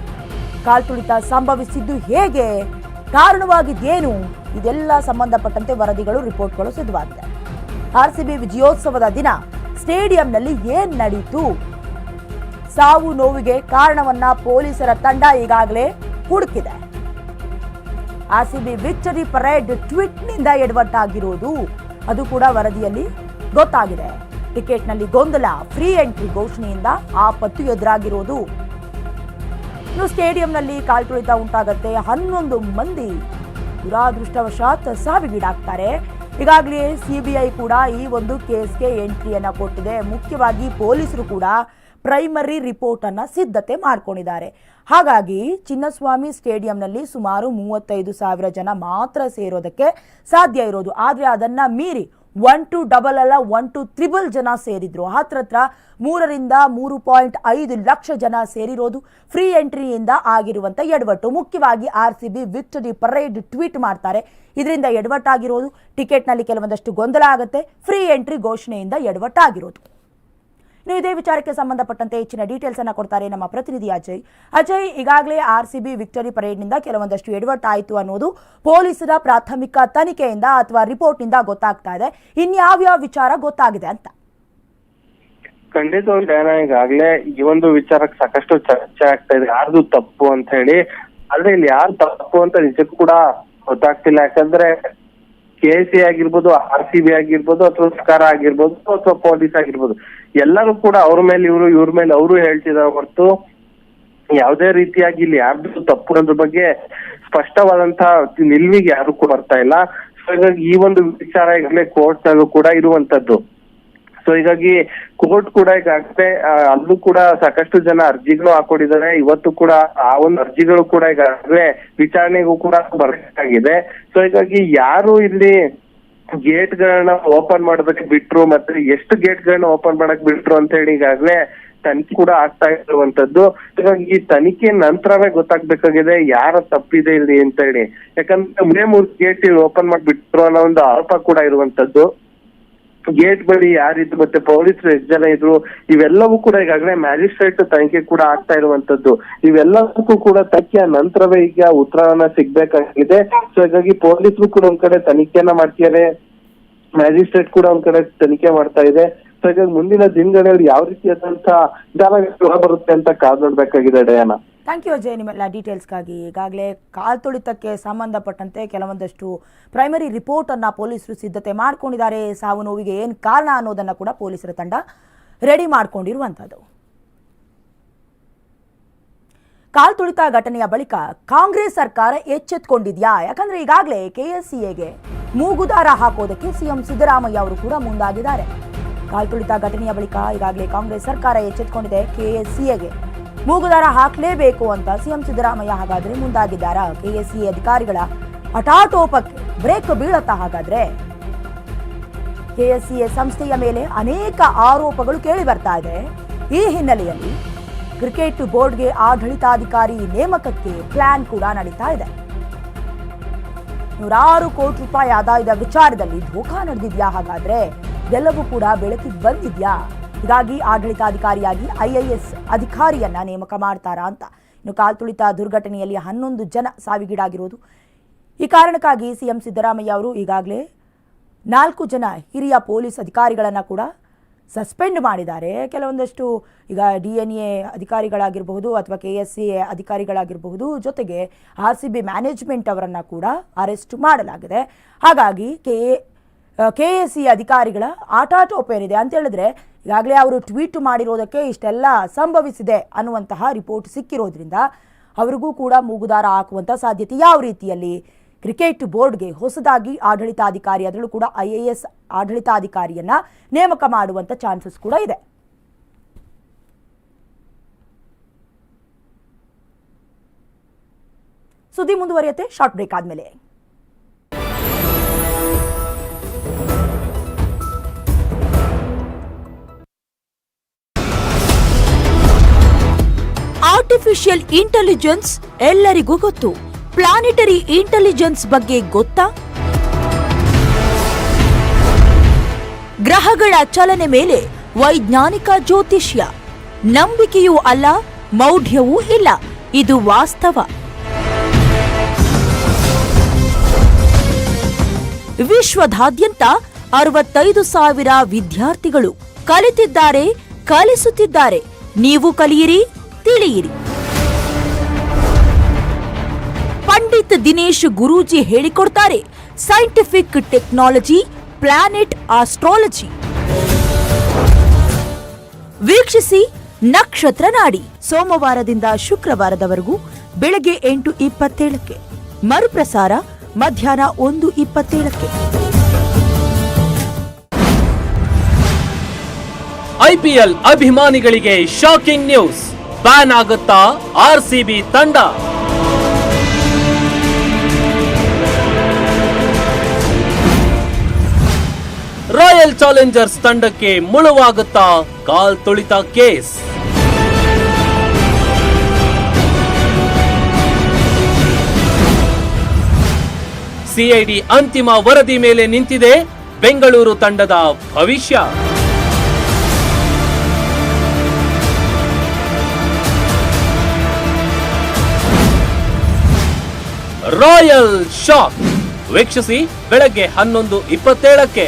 ಕಾಲ್ತುಳಿತ ಸಂಭವಿಸಿದ್ದು ಹೇಗೆ? ಕಾರಣವಾಗಿದ್ದೇನು? ಇದೆಲ್ಲ ಸಂಬಂಧಪಟ್ಟಂತೆ ವರದಿಗಳು, ರಿಪೋರ್ಟ್ಗಳು ಸಿದ್ಧವಾಗಿದೆ. ಆರ್ಸಿಬಿ ವಿಜಯೋತ್ಸವದ ದಿನ ಸ್ಟೇಡಿಯಂನಲ್ಲಿ ಏನ್ ನಡೀತು? ಸಾವು ನೋವಿಗೆ ಕಾರಣವನ್ನ ಪೊಲೀಸರ ತಂಡ ಈಗಾಗಲೇ ಹುಡುಕಿದೆ. ಆರ್ಸಿಬಿ ವಿಕ್ಟರಿ ಪರೇಡ್ ಟ್ವೀಟ್ನಿಂದ ಎಡವಟ್ಟಾಗಿರೋದು ಅದು ಕೂಡ ವರದಿಯಲ್ಲಿ ಗೊತ್ತಾಗಿದೆ. ಟಿಕೆಟ್ನಲ್ಲಿ ಗೊಂದಲ, ಫ್ರೀ ಎಂಟ್ರಿ ಘೋಷಣೆಯಿಂದ ಆಪತ್ತು ಎದುರಾಗಿರೋದು. ಇನ್ನು ಸ್ಟೇಡಿಯಂನಲ್ಲಿ ಕಾಲ್ತುಳಿತ ಉಂಟಾಗುತ್ತೆ ಹನ್ನೊಂದು ಮಂದಿ. ದುರಾದೃಷ್ಟವಶಾತ್ ಸಾವಿಗೀಡಾಗ್ತಾರೆ. ಈಗಾಗಲೇ ಸಿಬಿಐ ಕೂಡ ಈ ಒಂದು ಕೇಸ್ಗೆ ಎಂಟ್ರಿಯನ್ನು ಕೊಟ್ಟಿದೆ. ಮುಖ್ಯವಾಗಿ ಪೊಲೀಸರು ಕೂಡ ಪ್ರೈಮರಿ ರಿಪೋರ್ಟ್ ಅನ್ನ ಸಿದ್ಧತೆ ಮಾಡ್ಕೊಂಡಿದ್ದಾರೆ. ಹಾಗಾಗಿ ಚಿನ್ನಸ್ವಾಮಿ ಸ್ಟೇಡಿಯಂನಲ್ಲಿ ಸುಮಾರು ಮೂವತ್ತೈದು ಸಾವಿರ ಜನ ಮಾತ್ರ ಸೇರೋದಕ್ಕೆ ಸಾಧ್ಯ ಇರೋದು. ಆದರೆ ಅದನ್ನು ಮೀರಿ ಒನ್ ಟು ಡಬಲ್ ಅಲ್ಲ ಒನ್ ಟು ತ್ರಿಬಲ್ ಜನ ಸೇರಿದ್ರು. ಹತ್ರ ಹತ್ರ ಮೂರರಿಂದ ಮೂರು ಪಾಯಿಂಟ್ ಐದು ಲಕ್ಷ ಜನ ಸೇರಿರೋದು ಫ್ರೀ ಎಂಟ್ರಿಯಿಂದ ಆಗಿರುವಂಥ ಎಡವಟ್ಟು. ಮುಖ್ಯವಾಗಿ R C B victory parade tweet ಮಾಡ್ತಾರೆ. ಇದರಿಂದ ಎಡವಟ್ಟಾಗಿರೋದು. ಟಿಕೆಟ್ನಲ್ಲಿ ಕೆಲವೊಂದಷ್ಟು ಗೊಂದಲ ಆಗುತ್ತೆ. ಫ್ರೀ ಎಂಟ್ರಿ ಘೋಷಣೆಯಿಂದ ಎಡವಟ್ಟಾಗಿರೋದು. ಇನ್ನು ಇದೇ ವಿಚಾರಕ್ಕೆ ಸಂಬಂಧಪಟ್ಟಂತೆ ಹೆಚ್ಚಿನ ಡೀಟೇಲ್ಸ್ ಅನ್ನು ಕೊಡ್ತಾರೆ ನಮ್ಮ ಪ್ರತಿನಿಧಿ ಅಜಯ್. ಅಜಯ್, ಈಗಾಗಲೇ ಆರ್ ಸಿ ಬಿ ವಿಕ್ಟರಿ ಪರೇಡ್ನಿಂದ ಕೆಲವೊಂದಷ್ಟು ಎಡವಟ್ಟಾಯಿತು ಅನ್ನೋದು ಪೊಲೀಸರ ಪ್ರಾಥಮಿಕ ತನಿಖೆಯಿಂದ ಅಥವಾ ರಿಪೋರ್ಟ್ನಿಂದ ಗೊತ್ತಾಗ್ತಾ ಇದೆ. ಇನ್ಯಾವ್ಯಾವ ವಿಚಾರ ಗೊತ್ತಾಗಿದೆ ಅಂತ? ಖಂಡಿತವಾಗಿ ಡಯಾನ ಈಗಾಗಲೇ ಈ ಒಂದು ವಿಚಾರಕ್ಕೆ ಸಾಕಷ್ಟು ಚರ್ಚೆ ಆಗ್ತಾ ಇದೆ. ಯಾರ್ದು ತಪ್ಪು ಅಂತ ಹೇಳಿ. ಆದ್ರೆ ಇಲ್ಲಿ ಯಾರು ತಪ್ಪು ಅಂತ ನಿಜಕ್ಕೂ ಕೂಡ ಗೊತ್ತಾಗ್ತಿಲ್ಲ. ಯಾಕಂದ್ರೆ ಕೆ ಸಿ ಆಗಿರ್ಬೋದು ಆರ್ ಸಿ ಬಿ ಆಗಿರ್ಬೋದು, ಅಥವಾ ಸರ್ಕಾರ ಆಗಿರ್ಬೋದು, ಅಥವಾ ಪೊಲೀಸ್ ಆಗಿರ್ಬೋದು. ಎಲ್ಲರೂ ಕೂಡ ಅವ್ರ ಮೇಲೆ ಇವರು, ಇವ್ರ ಮೇಲೆ ಅವರು ಹೇಳ್ತಿದಾರೆ ಹೊರತು ಯಾವುದೇ ರೀತಿಯಾಗಿ ಇಲ್ಲಿ ಯಾರ್ದು ತಪ್ಪು ಅನ್ನೋದ್ರ ಬಗ್ಗೆ ಸ್ಪಷ್ಟವಾದಂತ ನಿಲ್ವಿಗೆ ಯಾರು ಕೂಡ ಬರ್ತಾ ಇಲ್ಲ. ಸೊ ಹಾಗಾಗಿ ಈ ಒಂದು ವಿಚಾರ ಈಗಲೇ ಕೋರ್ಟ್ ನಲ್ಲೂ ಕೂಡ ಇರುವಂತದ್ದು ಸೊ ಹೀಗಾಗಿ ಕೋರ್ಟ್ ಕೂಡ ಈಗಾಗಲೇ ಅಲ್ಲೂ ಕೂಡ ಸಾಕಷ್ಟು ಜನ ಅರ್ಜಿಗಳು ಹಾಕೊಂಡಿದ್ದಾರೆ. ಇವತ್ತು ಕೂಡ ಆ ಒಂದು ಅರ್ಜಿಗಳು ಕೂಡ ಈಗಾಗಲೇ ವಿಚಾರಣೆಗೂ ಕೂಡ ಬರಬೇಕಾಗಿದೆ. ಸೊ ಹೀಗಾಗಿ ಯಾರು ಇಲ್ಲಿ ಗೇಟ್ ಗಳನ್ನ ಓಪನ್ ಮಾಡೋದಕ್ಕೆ ಬಿಟ್ರು ಮತ್ತೆ ಎಷ್ಟು ಗೇಟ್ ಗಳನ್ನ ಓಪನ್ ಮಾಡಕ್ ಬಿಟ್ರು ಅಂತ ಹೇಳಿ ಈಗಾಗಲೇ ತನಿಖೆ ಕೂಡ ಆಗ್ತಾ ಇರುವಂತದ್ದು. ಹಾಗಾಗಿ ಈ ತನಿಖೆ ನಂತರವೇ ಗೊತ್ತಾಗ್ಬೇಕಾಗಿದೆ, ಯಾರ ತಪ್ಪಿದೆ ಇಲ್ಲಿ ಅಂತ ಹೇಳಿ. ಯಾಕಂದ್ರೆ ಮೂರೇ ಮೂರು ಗೇಟ್ ಓಪನ್ ಮಾಡ್ಬಿಟ್ರು ಅನ್ನೋ ಒಂದು ಆರೋಪ ಕೂಡ ಇರುವಂತದ್ದು. ಗೇಟ್ ಬಳಿ ಯಾರಿದ್ರು ಮತ್ತೆ ಪೊಲೀಸರು ಎಷ್ಟು ಜನ ಇದ್ರು, ಇವೆಲ್ಲವೂ ಕೂಡ ಈಗಾಗಲೇ ಮ್ಯಾಜಿಸ್ಟ್ರೇಟ್ ತನಿಖೆ ಕೂಡ ಆಗ್ತಾ ಇರುವಂತದ್ದು. ಇವೆಲ್ಲದಕ್ಕೂ ಕೂಡ ತನಿಖೆಯ ನಂತರವೇ ಈಗ ಉತ್ತರವನ್ನ ಸಿಗ್ಬೇಕಾಗಿದೆ. ಸೊ ಹಾಗಾಗಿ ಪೊಲೀಸರು ಕೂಡ ಒಂದ್ ಕಡೆ ತನಿಖೆಯನ್ನ ಮಾಡ್ತಿದ್ದಾರೆ. ಮ್ಯಾಜಿಸ್ಟ್ರೇಟ್ ಕೂಡ ಒಂದ್ ಕಡೆ ತನಿಖೆ ಮಾಡ್ತಾ ಇದೆ. ಸೊ ಹಾಗಾಗಿ ಮುಂದಿನ ದಿನಗಳಲ್ಲಿ ಯಾವ ರೀತಿಯಾದಂತ ವಿಧಾನ ಬರುತ್ತೆ ಅಂತ ಕಾದ್ ನೋಡ್ಬೇಕಾಗಿದೆ, ಡಯಾನ. ಥ್ಯಾಂಕ್ ಯು ಅಜಯ್ ನಿಮ್ಮೆಲ್ಲ ಡೀಟೇಲ್ಸ್ಗಾಗಿ ಈಗಾಗಲೇ ಕಾಲ್ ತೊಳಿತಕ್ಕೆ ಸಂಬಂಧಪಟ್ಟಂತೆ ಕೆಲವೊಂದಷ್ಟು ಪ್ರೈಮರಿ ರಿಪೋರ್ಟನ್ನು ಪೊಲೀಸರು ಸಿದ್ಧತೆ ಮಾಡ್ಕೊಂಡಿದ್ದಾರೆ. ಸಾವು ನೋವಿಗೆ ಏನು ಕಾರಣ ಅನ್ನೋದನ್ನು ಕೂಡ ಪೊಲೀಸರ ತಂಡ ರೆಡಿ ಮಾಡಿಕೊಂಡಿರುವಂಥದ್ದು ಕಾಲ್ ತುಳಿತ ಘಟನೆಯ ಬಳಿಕ ಕಾಂಗ್ರೆಸ್ ಸರ್ಕಾರ ಎಚ್ಚೆತ್ಕೊಂಡಿದ್ಯಾ? ಯಾಕಂದ್ರೆ ಈಗಾಗಲೇ ಕೆಎಸ್ಸಿಎಗೆ ಮೂಗುದಾರ ಹಾಕೋದಕ್ಕೆ ಸಿಎಂ ಸಿದ್ದರಾಮಯ್ಯ ಅವರು ಕೂಡ ಮುಂದಾಗಿದ್ದಾರೆ. ಕಾಲ್ ತುಳಿತ ಘಟನೆಯ ಬಳಿಕ ಈಗಾಗಲೇ ಕಾಂಗ್ರೆಸ್ ಸರ್ಕಾರ ಎಚ್ಚೆತ್ಕೊಂಡಿದೆ ಕೆಎಸ್ಸಿಎಗೆ ಮೂಗುದಾರ ಹಾಕಲೇಬೇಕು ಅಂತ ಸಿಎಂ ಸಿದ್ದರಾಮಯ್ಯ ಹಾಗಾದ್ರೆ ಮುಂದಾಗಿದ್ದಾರಾ? ಕೆಎಸ್ಇ ಅಧಿಕಾರಿಗಳ ಹಠಾಟೋಪಕ್ಕೆ ಬ್ರೇಕ್ ಬೀಳತ್ತಾ ಹಾಗಾದ್ರೆ? ಕೆಎಸ್ಸಿಎ ಸಂಸ್ಥೆಯ ಮೇಲೆ ಅನೇಕ ಆರೋಪಗಳು ಕೇಳಿ ಬರ್ತಾ ಇದೆ. ಈ ಹಿನ್ನೆಲೆಯಲ್ಲಿ ಕ್ರಿಕೆಟ್ ಬೋರ್ಡ್ಗೆ ಆಡಳಿತಾಧಿಕಾರಿ ನೇಮಕಕ್ಕೆ ಪ್ಲಾನ್ ಕೂಡ ನಡೀತಾ ಇದೆ. ನೂರಾರು ಕೋಟಿ ರೂಪಾಯಿ ಆದಾಯದ ವಿಚಾರದಲ್ಲಿ ಧೋಖಾ ನಡೆದಿದ್ಯಾ ಹಾಗಾದ್ರೆ? ಎಲ್ಲವೂ ಕೂಡ ಬೆಳಕಿಗೆ ಬಂದಿದ್ಯಾ? ಹೀಗಾಗಿ ಆಡಳಿತಾಧಿಕಾರಿಯಾಗಿ ಐಐಎಸ್ ಅಧಿಕಾರಿಯನ್ನ ನೇಮಕ ಮಾಡ್ತಾರಾ ಅಂತ. ಇನ್ನು ಕಾಲ್ತುಳಿತ ದುರ್ಘಟನೆಯಲ್ಲಿ ಹನ್ನೊಂದು ಜನ ಸಾವಿಗೀಡಾಗಿರೋದು. ಈ ಕಾರಣಕ್ಕಾಗಿ ಸಿಎಂ ಸಿದ್ದರಾಮಯ್ಯ ಅವರು ಈಗಾಗಲೇ ನಾಲ್ಕು ಜನ ಹಿರಿಯ ಪೊಲೀಸ್ ಅಧಿಕಾರಿಗಳನ್ನು ಕೂಡ ಸಸ್ಪೆಂಡ್ ಮಾಡಿದ್ದಾರೆ. ಕೆಲವೊಂದಷ್ಟು ಈಗ ಡಿ ಎನ್ ಎ ಅಧಿಕಾರಿಗಳಾಗಿರಬಹುದು ಅಥವಾ ಕೆ ಎಸ್ ಸಿ ಎ ಅಧಿಕಾರಿಗಳಾಗಿರಬಹುದು ಜೊತೆಗೆ ಆರ್ ಸಿ ಬಿ ಮ್ಯಾನೇಜ್ಮೆಂಟ್ ಅವರನ್ನು ಕೂಡ ಅರೆಸ್ಟ್ ಮಾಡಲಾಗಿದೆ. ಹಾಗಾಗಿ ಕೆ ಕೆ ಎಸ್ ಸಿ ಅಧಿಕಾರಿಗಳ ಆಟಾಟೋಪ ಏನಿದೆ ಅಂತ ಹೇಳಿದ್ರೆ ಈಗಾಗಲೇ ಅವರು ಟ್ವೀಟ್ ಮಾಡಿರೋದಕ್ಕೆ ಇಷ್ಟೆಲ್ಲ ಸಂಭವಿಸಿದೆ ಅನ್ನುವಂತಹ ರಿಪೋರ್ಟ್ ಸಿಕ್ಕಿರೋದ್ರಿಂದ ಅವರಿಗೂ ಕೂಡ ಮೂಗುದಾರ ಹಾಕುವಂಥ ಸಾಧ್ಯತೆ ಯಾವ ರೀತಿಯಲ್ಲಿ? ಕ್ರಿಕೆಟ್ ಬೋರ್ಡ್ಗೆ ಹೊಸದಾಗಿ ಆಡಳಿತಾಧಿಕಾರಿ ಅದರಲ್ಲೂ ಕೂಡ ಐ ಎ ಎಸ್ ಆಡಳಿತಾಧಿಕಾರಿಯನ್ನ ನೇಮಕ ಮಾಡುವಂಥ ಚಾನ್ಸಸ್ ಕೂಡ ಇದೆ. ಸುದ್ದಿ ಮುಂದುವರಿಯುತ್ತೆ ಶಾರ್ಟ್ ಬ್ರೇಕ್ ಆದಮೇಲೆ. ಆರ್ಟಿಫಿಷಿಯಲ್ ಇಂಟೆಲಿಜೆನ್ಸ್ ಎಲ್ಲರಿಗೂ ಗೊತ್ತು. ಪ್ಲಾನಿಟರಿ ಇಂಟೆಲಿಜೆನ್ಸ್ ಬಗ್ಗೆ ಗೊತ್ತಾ? ಗ್ರಹಗಳ ಚಲನೆ ಮೇಲೆ ವೈಜ್ಞಾನಿಕ ಜ್ಯೋತಿಷ್ಯ. ನಂಬಿಕೆಯೂ ಅಲ್ಲ, ಮೌಢ್ಯವೂ ಇಲ್ಲ. ಇದು ವಾಸ್ತವ. ವಿಶ್ವದಾದ್ಯಂತ ಅರವತ್ತೈದು ಸಾವಿರ ವಿದ್ಯಾರ್ಥಿಗಳು ಕಲಿತಿದ್ದಾರೆ, ಕಲಿಸುತ್ತಿದ್ದಾರೆ. ನೀವು ಕಲಿಯಿರಿ, ತಿಳಿಯಿರಿ. ಪಂಡಿತ್ ದಿನೇಶ್ ಗುರೂಜಿ ಹೇಳಿಕೊಡ್ತಾರೆ. ಸೈಂಟಿಫಿಕ್ ಟೆಕ್ನಾಲಜಿ ಪ್ಲಾನೆಟ್ ಆಸ್ಟ್ರಾಲಜಿ ವೀಕ್ಷಿಸಿ ನಕ್ಷತ್ರ ನಾಡಿ. ಸೋಮವಾರದಿಂದ ಶುಕ್ರವಾರದವರೆಗೂ ಬೆಳಗ್ಗೆ ಎಂಟು ಇಪ್ಪತ್ತೇಳಕ್ಕೆ. ಮರುಪ್ರಸಾರ ಮಧ್ಯಾಹ್ನ ಒಂದು ಇಪ್ಪತ್ತೇಳಕ್ಕೆ. ಐಪಿಎಲ್ ಅಭಿಮಾನಿಗಳಿಗೆ ಶಾಕಿಂಗ್ ನ್ಯೂಸ್ ಬ್ಯಾನ್ ಆಗುತ್ತಾ? ಆರ್ಸಿಬಿ ತಂಡ. ರಾಯಲ್ ಚಾಲೆಂಜರ್ಸ್ ತಂಡಕ್ಕೆ ಮುಳುವಾಗುತ್ತಾ ಕಾಲ್ ತುಳಿತ ಕೇಸ್. ಸಿಐಡಿ ಅಂತಿಮ ವರದಿ ಮೇಲೆ ನಿಂತಿದೆ. ಬೆಂಗಳೂರು ತಂಡದ ಭವಿಷ್ಯ. ರಾಯಲ್ ಶಾಕ್ ವೀಕ್ಷಿಸಿ ಬೆಳಗ್ಗೆ ಹನ್ನೊಂದು ಇಪ್ಪತ್ತೇಳಕ್ಕೆ.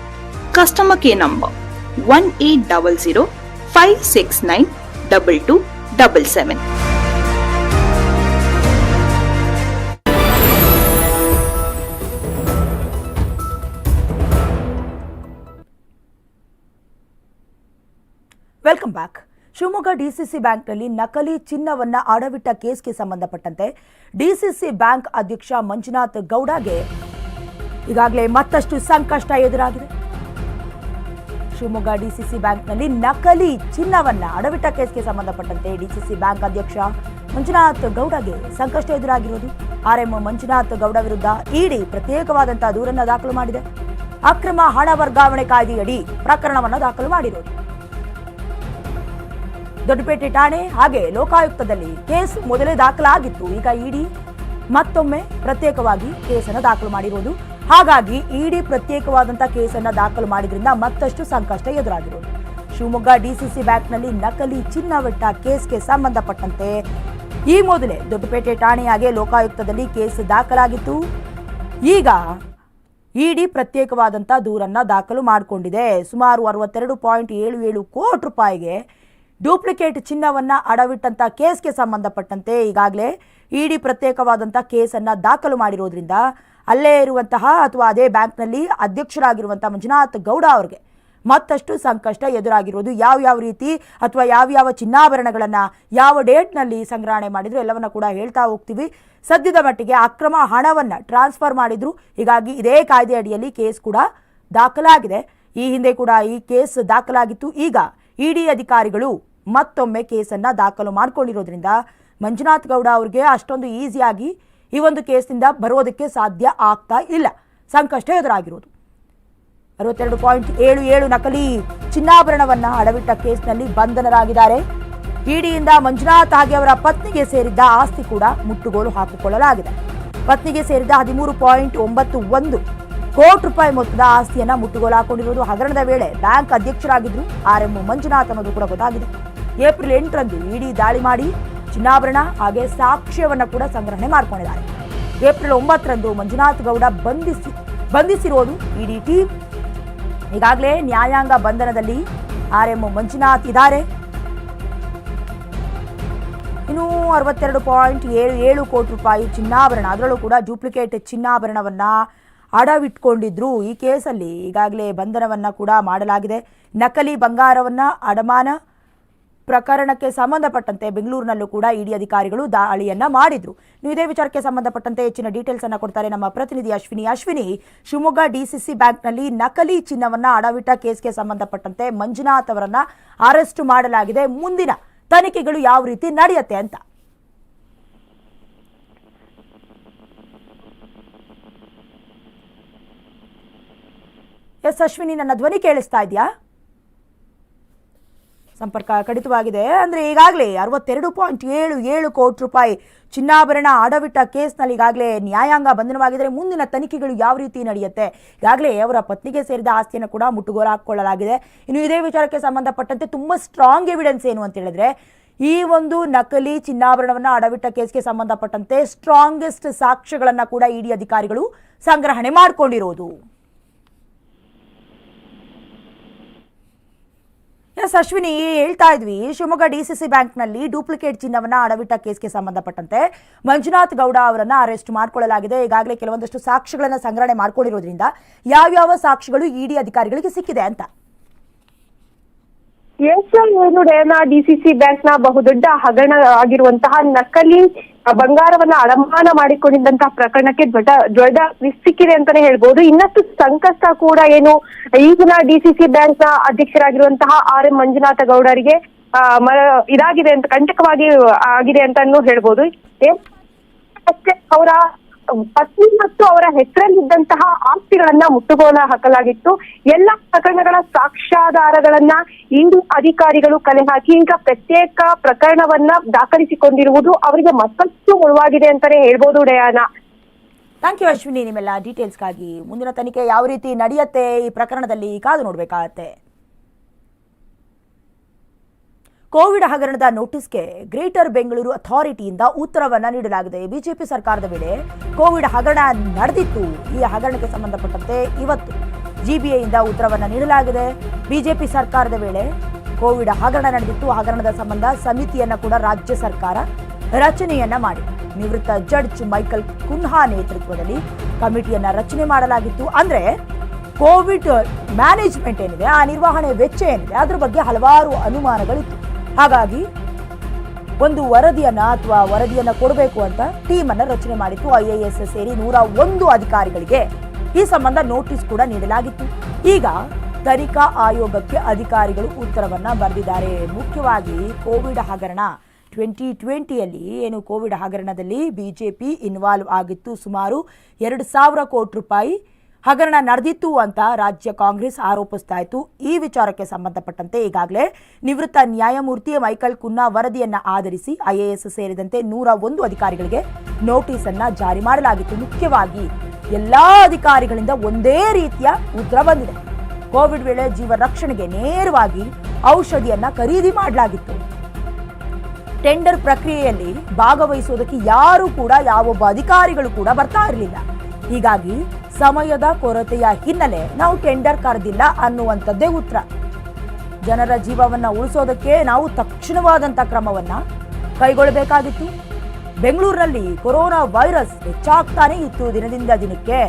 Customer nine double 1800 569 2277. Welcome back Shivamogga DCC ಬ್ಯಾಂಕ್ನಲ್ಲಿ ನಕಲಿ ಚಿನ್ನವನ್ನ ಅಡವಿಟ್ಟ ಕೇಸ್ಗೆ ಸಂಬಂಧಪಟ್ಟಂತೆ ಡಿಸಿಸಿ ಬ್ಯಾಂಕ್ ಅಧ್ಯಕ್ಷ ಮಂಜುನಾಥ್ ಗೌಡಗೆ ಈಗಾಗಲೇ ಮತ್ತಷ್ಟು ಸಂಕಷ್ಟ ಎದುರಾಗಿದೆ ಶಿವಮೊಗ್ಗ ಡಿಸಿಸಿ ಬ್ಯಾಂಕ್ನಲ್ಲಿ ನಕಲಿ ಚಿನ್ನವನ್ನ ಅಡವಿಟ್ಟ ಕೇಸ್ಗೆ ಸಂಬಂಧಪಟ್ಟಂತೆ ಡಿಸಿಸಿ ಬ್ಯಾಂಕ್ ಅಧ್ಯಕ್ಷ ಮಂಜುನಾಥ್ ಗೌಡಗೆ ಸಂಕಷ್ಟ ಎದುರಾಗಿರೋದು ಆರ್ಎಂ ಮಂಜುನಾಥ್ ಗೌಡ ವಿರುದ್ಧ ಇಡಿ ಪ್ರತ್ಯೇಕವಾದಂತಹ ದೂರನ್ನು ದಾಖಲು ಮಾಡಿದೆ. ಅಕ್ರಮ ಹಣ ವರ್ಗಾವಣೆ ಕಾಯ್ದೆಯಡಿ ಪ್ರಕರಣವನ್ನು ದಾಖಲು ಮಾಡಿರೋದು. ದೊಡ್ಡಪೇಟೆ ಠಾಣೆ, ಹಾಗೆ ಲೋಕಾಯುಕ್ತದಲ್ಲಿ ಕೇಸ್ ಮೊದಲೇ ದಾಖಲಾಗಿತ್ತು. ಈಗ ಇಡಿ ಮತ್ತೊಮ್ಮೆ ಪ್ರತ್ಯೇಕವಾಗಿ ಕೇಸನ್ನು ದಾಖಲು ಮಾಡಿರೋದು. ಹಾಗಾಗಿ ಇಡಿ ಪ್ರತ್ಯೇಕವಾದಂತಹ ಕೇಸನ್ನ ದಾಖಲು ಮಾಡಿದ್ರಿಂದ ಮತ್ತಷ್ಟು ಸಂಕಷ್ಟ ಎದುರಾಗಿರೋದು. ಶಿವಮೊಗ್ಗ ಡಿಸಿಸಿ ಬ್ಯಾಂಕ್ನಲ್ಲಿ ನಕಲಿ ಚಿನ್ನವೆಟ್ಟ ಕೇಸ್ಗೆ ಸಂಬಂಧಪಟ್ಟಂತೆ ಈ ಮೊದಲೇ ದೊಡ್ಡಪೇಟೆ ಠಾಣೆಯಾಗೆ ಲೋಕಾಯುಕ್ತದಲ್ಲಿ ಕೇಸ್ ದಾಖಲಾಗಿತ್ತು. ಈಗ ಇಡಿ ಪ್ರತ್ಯೇಕವಾದಂಥ ದೂರನ್ನ ದಾಖಲು ಮಾಡಿಕೊಂಡಿದೆ. ಸುಮಾರು ಅರವತ್ತೆರಡು ಪಾಯಿಂಟ್ ಏಳು ಏಳು ಕೋಟಿ ರೂಪಾಯಿಗೆ ಡೂಪ್ಲಿಕೇಟ್ ಚಿನ್ನವನ್ನ ಅಡವಿಟ್ಟಂತ ಕೇಸ್ಗೆ ಸಂಬಂಧಪಟ್ಟಂತೆ ಈಗಾಗಲೇ ಇಡಿ ಪ್ರತ್ಯೇಕವಾದಂಥ ಕೇಸನ್ನ ದಾಖಲು ಮಾಡಿರೋದ್ರಿಂದ ಅಲ್ಲೇ ಇರುವಂತಹ ಅಥವಾ ಅದೇ ಬ್ಯಾಂಕ್ನಲ್ಲಿ ಅಧ್ಯಕ್ಷರಾಗಿರುವಂತಹ ಮಂಜುನಾಥ್ ಗೌಡ ಅವರಿಗೆ ಮತ್ತಷ್ಟು ಸಂಕಷ್ಟ ಎದುರಾಗಿರೋದು. ಯಾವ ಯಾವ ರೀತಿ ಅಥವಾ ಯಾವ್ಯಾವ ಚಿನ್ನಾಭರಣಗಳನ್ನ ಯಾವ ಡೇಟ್ನಲ್ಲಿ ಸಂಗ್ರಹಣೆ ಮಾಡಿದ್ರು ಎಲ್ಲವನ್ನ ಕೂಡ ಹೇಳ್ತಾ ಹೋಗ್ತೀವಿ. ಸದ್ಯದ ಮಟ್ಟಿಗೆ ಅಕ್ರಮ ಹಣವನ್ನ ಟ್ರಾನ್ಸ್ಫರ್ ಮಾಡಿದ್ರು. ಹೀಗಾಗಿ ಇದೇ ಕಾಯ್ದೆ ಅಡಿಯಲ್ಲಿ ಕೇಸ್ ಕೂಡ ದಾಖಲಾಗಿದೆ. ಈ ಹಿಂದೆ ಕೂಡ ಈ ಕೇಸ್ ದಾಖಲಾಗಿತ್ತು. ಈಗ ಇಡಿ ಅಧಿಕಾರಿಗಳು ಮತ್ತೊಮ್ಮೆ ಕೇಸನ್ನ ದಾಖಲು ಮಾಡ್ಕೊಂಡಿರೋದ್ರಿಂದ ಮಂಜುನಾಥ್ ಗೌಡ ಅವ್ರಿಗೆ ಅಷ್ಟೊಂದು ಈಸಿಯಾಗಿ ಈ ಒಂದು ಕೇಸ್ನಿಂದ ಬರೋದಕ್ಕೆ ಸಾಧ್ಯ ಆಗ್ತಾ ಇಲ್ಲ. ಸಂಕಷ್ಟ ಎದುರಾಗಿರೋದು. ಅರವತ್ತೆರಡು ಪಾಯಿಂಟ್ ಏಳು ಏಳು ನಕಲಿ ಚಿನ್ನಾಭರಣವನ್ನ ಅಡವಿಟ್ಟ ಕೇಸ್ನಲ್ಲಿ ಬಂಧನರಾಗಿದ್ದಾರೆ. ಇಡಿಯಿಂದ ಮಂಜುನಾಥ್ ಹಾಗೆ ಅವರ ಪತ್ನಿಗೆ ಸೇರಿದ್ದ ಆಸ್ತಿ ಕೂಡ ಮುಟ್ಟುಗೋಲು ಹಾಕಿಕೊಳ್ಳಲಾಗಿದೆ. ಪತ್ನಿಗೆ ಸೇರಿದ ಹದಿಮೂರು ಪಾಯಿಂಟ್ ಒಂಬತ್ತು ಒಂದು ಕೋಟಿ ರೂಪಾಯಿ ಮೊತ್ತದ ಆಸ್ತಿಯನ್ನ ಮುಟ್ಟುಗೋಲು ಹಾಕೊಂಡಿರುವುದು ಹಗರಣದ ವೇಳೆ ಬ್ಯಾಂಕ್ ಅಧ್ಯಕ್ಷರಾಗಿದ್ದರು. ಆರ್ ಎಂ ಮಂಜುನಾಥ್ ಅನ್ನೋದು ಕೂಡ ಗೊತ್ತಾಗಿದೆ. ಏಪ್ರಿಲ್ ಎಂಟರಂದು ಇಡಿ ದಾಳಿ ಮಾಡಿ ಚಿನ್ನಾಭರಣ ಹಾಗೆ ಸಾಕ್ಷ್ಯವನ್ನು ಕೂಡ ಸಂಗ್ರಹಣೆ ಮಾಡ್ಕೊಂಡಿದ್ದಾರೆ. ಏಪ್ರಿಲ್ ಒಂಬತ್ತರಂದು ಮಂಜುನಾಥ್ ಗೌಡ ಬಂಧಿಸಿ, ಬಂಧಿಸಿರೋದು ಇಡಿ ಟೀಮ್. ಈಗಾಗಲೇ ನ್ಯಾಯಾಂಗ ಬಂಧನದಲ್ಲಿ ಆರ್ ಎಂ ಮಂಜುನಾಥ್ ಇದ್ದಾರೆ. ಇನ್ನು ಅರವತ್ತೆರಡು ಪಾಯಿಂಟ್ ಏಳು ಏಳು ಕೋಟಿ ರೂಪಾಯಿ ಚಿನ್ನಾಭರಣ, ಅದರಲ್ಲೂ ಕೂಡ ಡೂಪ್ಲಿಕೇಟ್ ಚಿನ್ನಾಭರಣವನ್ನು ಅಡವಿಟ್ಕೊಂಡಿದ್ರು ಈ ಕೇಸಲ್ಲಿ. ಈಗಾಗಲೇ ಬಂಧನವನ್ನು ಕೂಡ ಮಾಡಲಾಗಿದೆ. ನಕಲಿ ಬಂಗಾರವನ್ನು ಅಡಮಾನ ಪ್ರಕರಣಕ್ಕೆ ಸಂಬಂಧಪಟ್ಟಂತೆ ಬೆಂಗಳೂರಿನಲ್ಲೂ ಕೂಡ ಇಡಿ ಅಧಿಕಾರಿಗಳು ದಾಳಿಯನ್ನ ಮಾಡಿದ್ರು. ನೀವು ಇದೇ ವಿಚಾರಕ್ಕೆ ಸಂಬಂಧಪಟ್ಟಂತೆ ಹೆಚ್ಚಿನ ಡೀಟೇಲ್ಸ್ ಅನ್ನ ಕೊಡ್ತಾರೆ ನಮ್ಮ ಪ್ರತಿನಿಧಿ ಅಶ್ವಿನಿ. ಅಶ್ವಿನಿ, ಶಿವಮೊಗ್ಗ ಡಿಸಿಸಿ ಬ್ಯಾಂಕ್ನಲ್ಲಿ ನಕಲಿ ಚಿನ್ನವನ್ನ ಅಡವಿಟ್ಟ ಕೇಸ್ಗೆ ಸಂಬಂಧಪಟ್ಟಂತೆ ಮಂಜುನಾಥ್ ಅವರನ್ನ ಅರೆಸ್ಟ್ ಮಾಡಲಾಗಿದೆ. ಮುಂದಿನ ತನಿಖೆಗಳು ಯಾವ ರೀತಿ ನಡೆಯುತ್ತೆ ಅಂತ. ಎಸ್ ಅಶ್ವಿನಿ, ನನ್ನ ಧ್ವನಿ ಕೇಳಿಸ್ತಾ ಇದೆಯಾ? ಸಂಪರ್ಕ ಕಡಿತವಾಗಿದೆ. ಅಂದರೆ ಈಗಾಗಲೇ ಅರವತ್ತೆರಡು ಪಾಯಿಂಟ್ ಏಳು ಏಳು ಕೋಟಿ ರೂಪಾಯಿ ಚಿನ್ನಾಭರಣ ಅಡವಿಟ್ಟ ಕೇಸ್ನಲ್ಲಿ ಈಗಾಗಲೇ ನ್ಯಾಯಾಂಗ ಬಂಧನವಾಗಿದ್ದರೆ ಮುಂದಿನ ತನಿಖೆಗಳು ಯಾವ ರೀತಿ ನಡೆಯುತ್ತೆ? ಈಗಾಗಲೇ ಅವರ ಪತ್ನಿಗೆ ಸೇರಿದ ಆಸ್ತಿಯನ್ನು ಕೂಡ ಮುಟ್ಟುಗೋಲು ಹಾಕ್ಕೊಳ್ಳಲಾಗಿದೆ ಇನ್ನು ಇದೇ ವಿಚಾರಕ್ಕೆ ಸಂಬಂಧಪಟ್ಟಂತೆ ತುಂಬ ಸ್ಟ್ರಾಂಗ್ ಎವಿಡೆನ್ಸ್ ಏನು ಅಂತ ಹೇಳಿದ್ರೆ, ಈ ಒಂದು ನಕಲಿ ಚಿನ್ನಾಭರಣವನ್ನು ಅಡವಿಟ್ಟ ಕೇಸ್ಗೆ ಸಂಬಂಧಪಟ್ಟಂತೆ ಸ್ಟ್ರಾಂಗೆಸ್ಟ್ ಸಾಕ್ಷ್ಯಗಳನ್ನು ಕೂಡ ಇಡಿ ಅಧಿಕಾರಿಗಳು ಸಂಗ್ರಹಣೆ ಮಾಡಿಕೊಂಡಿರೋದು. ಎಸ್, ಅಶ್ವಿನಿ, ಹೇಳ್ತಾ ಇದ್ವಿ, ಶಿವಮೊಗ್ಗ ಡಿಸಿಸಿ ಬ್ಯಾಂಕ್ನಲ್ಲಿ ಡೂಪ್ಲಿಕೇಟ್ ಚಿನ್ನವನ್ನ ಅಡವಿಟ್ಟ ಕೇಸ್ಗೆ ಸಂಬಂಧಪಟ್ಟಂತೆ ಮಂಜುನಾಥ್ ಗೌಡ ಅವರನ್ನ ಅರೆಸ್ಟ್ ಮಾಡಿಕೊಳ್ಳಲಾಗಿದೆ. ಈಗಾಗಲೇ ಕೆಲವೊಂದಷ್ಟು ಸಾಕ್ಷ್ಯಗಳನ್ನ ಸಂಗ್ರಹಣೆ ಮಾಡಿಕೊಂಡಿರೋದ್ರಿಂದ ಯಾವ್ಯಾವ ಸಾಕ್ಷಿಗಳು ಇಡಿ ಅಧಿಕಾರಿಗಳಿಗೆ ಸಿಕ್ಕಿದೆ ಅಂತ. ಎಸ್ ಡೇನ ಡಿಸಿಸಿ ಬ್ಯಾಂಕ್ನ ಬಹುದೊಡ್ಡ ಹಗರಣ ಆಗಿರುವಂತಹ ನಕಲಿ ಬಂಗಾರವನ್ನ ಅಡಮಾನ ಮಾಡಿಕೊಂಡಿದ್ದಂತಹ ಪ್ರಕರಣಕ್ಕೆ ದೊಡ್ಡ ದೊಡ್ಡ ಸಿಕ್ಕಿದೆ ಅಂತಾನೆ ಹೇಳ್ಬಹುದು ಇನ್ನಷ್ಟು ಸಂಕಷ್ಟ ಕೂಡ ಏನು, ಈಗಿನ ಡಿಸಿಸಿ ಬ್ಯಾಂಕ್ನ ಅಧ್ಯಕ್ಷರಾಗಿರುವಂತಹ ಆರ್ ಎಂ ಮಂಜುನಾಥ ಗೌಡರಿಗೆ ಇದಾಗಿದೆ ಅಂತ, ಕಂಟಕವಾಗಿ ಆಗಿದೆ ಅಂತಾನು ಹೇಳ್ಬೋದು. ಅವರ ಪತ್ನಿ ಮತ್ತು ಅವರ ಹೆಸರಲ್ಲಿದ್ದಂತಹ ಆಸ್ತಿಗಳನ್ನ ಮುಟ್ಟುಗೋಲ ಹಾಕಲಾಗಿತ್ತು. ಎಲ್ಲ ಪ್ರಕರಣಗಳ ಸಾಕ್ಷ್ಯಾಧಾರಗಳನ್ನ ಇಂದು ಅಧಿಕಾರಿಗಳು ಕಲೆ ಹಾಕಿ ಈಗ ಪ್ರತ್ಯೇಕ ಪ್ರಕರಣವನ್ನ ದಾಖಲಿಸಿಕೊಂಡಿರುವುದು ಅವರಿಗೆ ಮತ್ತಷ್ಟು ಮುಳುವಾಗಿದೆ ಅಂತಾನೆ ಹೇಳ್ಬೋದು ಡಯಾನ. Thank you Ashwini. ನಿಮ್ಮೆಲ್ಲ ಡೀಟೇಲ್ಸ್ಗಾಗಿ ಮುಂದಿನ ತನಿಖೆ ಯಾವ ರೀತಿ ನಡೆಯುತ್ತೆ ಈ ಪ್ರಕರಣದಲ್ಲಿ ಕಾದು ನೋಡಬೇಕಾಗತ್ತೆ. ಕೋವಿಡ್ ಹಗರಣದ ನೋಟಿಸ್ಗೆ ಗ್ರೇಟರ್ ಬೆಂಗಳೂರು ಅಥಾರಿಟಿಯಿಂದ ಉತ್ತರವನ್ನು ನೀಡಲಾಗಿದೆ. ಬಿಜೆಪಿ ಸರ್ಕಾರದ ವೇಳೆ ಕೋವಿಡ್ ಹಗರಣ ನಡೆದಿತ್ತು. ಈ ಹಗರಣಕ್ಕೆ ಸಂಬಂಧಪಟ್ಟಂತೆ ಇವತ್ತು ಜಿಬಿಐಯಿಂದ ಉತ್ತರವನ್ನು ನೀಡಲಾಗಿದೆ. ಬಿಜೆಪಿ ಸರ್ಕಾರದ ವೇಳೆ ಕೋವಿಡ್ ಹಗರಣ ನಡೆದಿತ್ತು. ಹಗರಣದ ಸಂಬಂಧ ಸಮಿತಿಯನ್ನು ಕೂಡ ರಾಜ್ಯ ಸರ್ಕಾರ ರಚನೆಯನ್ನ ಮಾಡಿ ನಿವೃತ್ತ ಜಡ್ಜ್ ಮೈಕಲ್ ಕುನ್ಹಾ ನೇತೃತ್ವದಲ್ಲಿ ಕಮಿಟಿಯನ್ನ ರಚನೆ ಮಾಡಲಾಗಿತ್ತು. ಅಂದ್ರೆ ಕೋವಿಡ್ ಮ್ಯಾನೇಜ್ಮೆಂಟ್ ಏನಿದೆ, ಆ ನಿರ್ವಹಣೆ ವೆಚ್ಚ ಏನಿದೆ, ಅದ್ರ ಬಗ್ಗೆ ಹಲವಾರು ಅನುಮಾನಗಳಿತ್ತು. ಹಾಗಾಗಿ ಒಂದು ವರದಿಯನ್ನ ಅಥವಾ ವರದಿಯನ್ನ ಕೊಡಬೇಕು ಅಂತ ಟೀಮ್ ಅನ್ನ ರಚನೆ ಮಾಡಿತ್ತು. ಐಎಎಸ್ ಸೇರಿ ನೂರ ಒಂದು ಅಧಿಕಾರಿಗಳಿಗೆ ಈ ಸಂಬಂಧ ನೋಟಿಸ್ ಕೂಡ ನೀಡಲಾಗಿತ್ತು. ಈಗ ತನಿಖಾ ಆಯೋಗಕ್ಕೆ ಅಧಿಕಾರಿಗಳು ಉತ್ತರವನ್ನ ಬರೆದಿದ್ದಾರೆ. ಮುಖ್ಯವಾಗಿ ಕೋವಿಡ್ ಹಗರಣ. ಟ್ವೆಂಟಿ ಟ್ವೆಂಟಿಯಲ್ಲಿ ಏನು ಕೋವಿಡ್ ಹಗರಣದಲ್ಲಿ ಬಿಜೆಪಿ ಇನ್ವಾಲ್ವ್ ಆಗಿತ್ತು ಸುಮಾರು ಎರಡು ಸಾವಿರ ಕೋಟಿ ರೂಪಾಯಿ ಹಗರಣ ನಡೆದಿತ್ತು ಅಂತ ರಾಜ್ಯ ಕಾಂಗ್ರೆಸ್ ಆರೋಪಿಸ್ತಾ ಇತ್ತು. ಈ ವಿಚಾರಕ್ಕೆ ಸಂಬಂಧಪಟ್ಟಂತೆ ಈಗಾಗಲೇ ನಿವೃತ್ತ ನ್ಯಾಯಮೂರ್ತಿ ಮೈಕಲ್ ಕುನ್ನಾ ವರದಿಯನ್ನ ಆಧರಿಸಿ ಐಎಎಸ್ ಸೇರಿದಂತೆ ನೂರ ಒಂದು ಅಧಿಕಾರಿಗಳಿಗೆ ನೋಟಿಸ್ ಅನ್ನ ಜಾರಿ ಮಾಡಲಾಗಿತ್ತು. ಮುಖ್ಯವಾಗಿ ಎಲ್ಲಾ ಅಧಿಕಾರಿಗಳಿಂದ ಒಂದೇ ರೀತಿಯ ಉತ್ತರ ಬಂದಿದೆ. ಕೋವಿಡ್ ವೇಳೆ ಜೀವ ರಕ್ಷಣೆಗೆ ನೇರವಾಗಿ ಔಷಧಿಯನ್ನ ಖರೀದಿ ಮಾಡಲಾಗಿತ್ತು. ಟೆಂಡರ್ ಪ್ರಕ್ರಿಯೆಯಲ್ಲಿ ಭಾಗವಹಿಸುವುದಕ್ಕೆ ಯಾರು ಕೂಡ, ಯಾವೊಬ್ಬ ಅಧಿಕಾರಿಗಳು ಕೂಡ ಬರ್ತಾ ಇರಲಿಲ್ಲ. ಹೀಗಾಗಿ ಸಮಯದ ಕೊರತೆಯ ಹಿನ್ನೆಲೆ ನಾವು ಟೆಂಡರ್ ಕರೆದಿಲ್ಲ ಅನ್ನುವಂಥದ್ದೇ ಉತ್ತರ. ಜನರ ಜೀವವನ್ನು ಉಳಿಸೋದಕ್ಕೆ ನಾವು ತಕ್ಷಣವಾದಂಥ ಕ್ರಮವನ್ನು ಕೈಗೊಳ್ಳಬೇಕಾಗಿತ್ತು. ಬೆಂಗಳೂರಿನಲ್ಲಿ ಕೊರೋನಾ ವೈರಸ್ ಹೆಚ್ಚಾಗ್ತಾನೆ ಇತ್ತು ದಿನದಿಂದ ದಿನಕ್ಕೆ.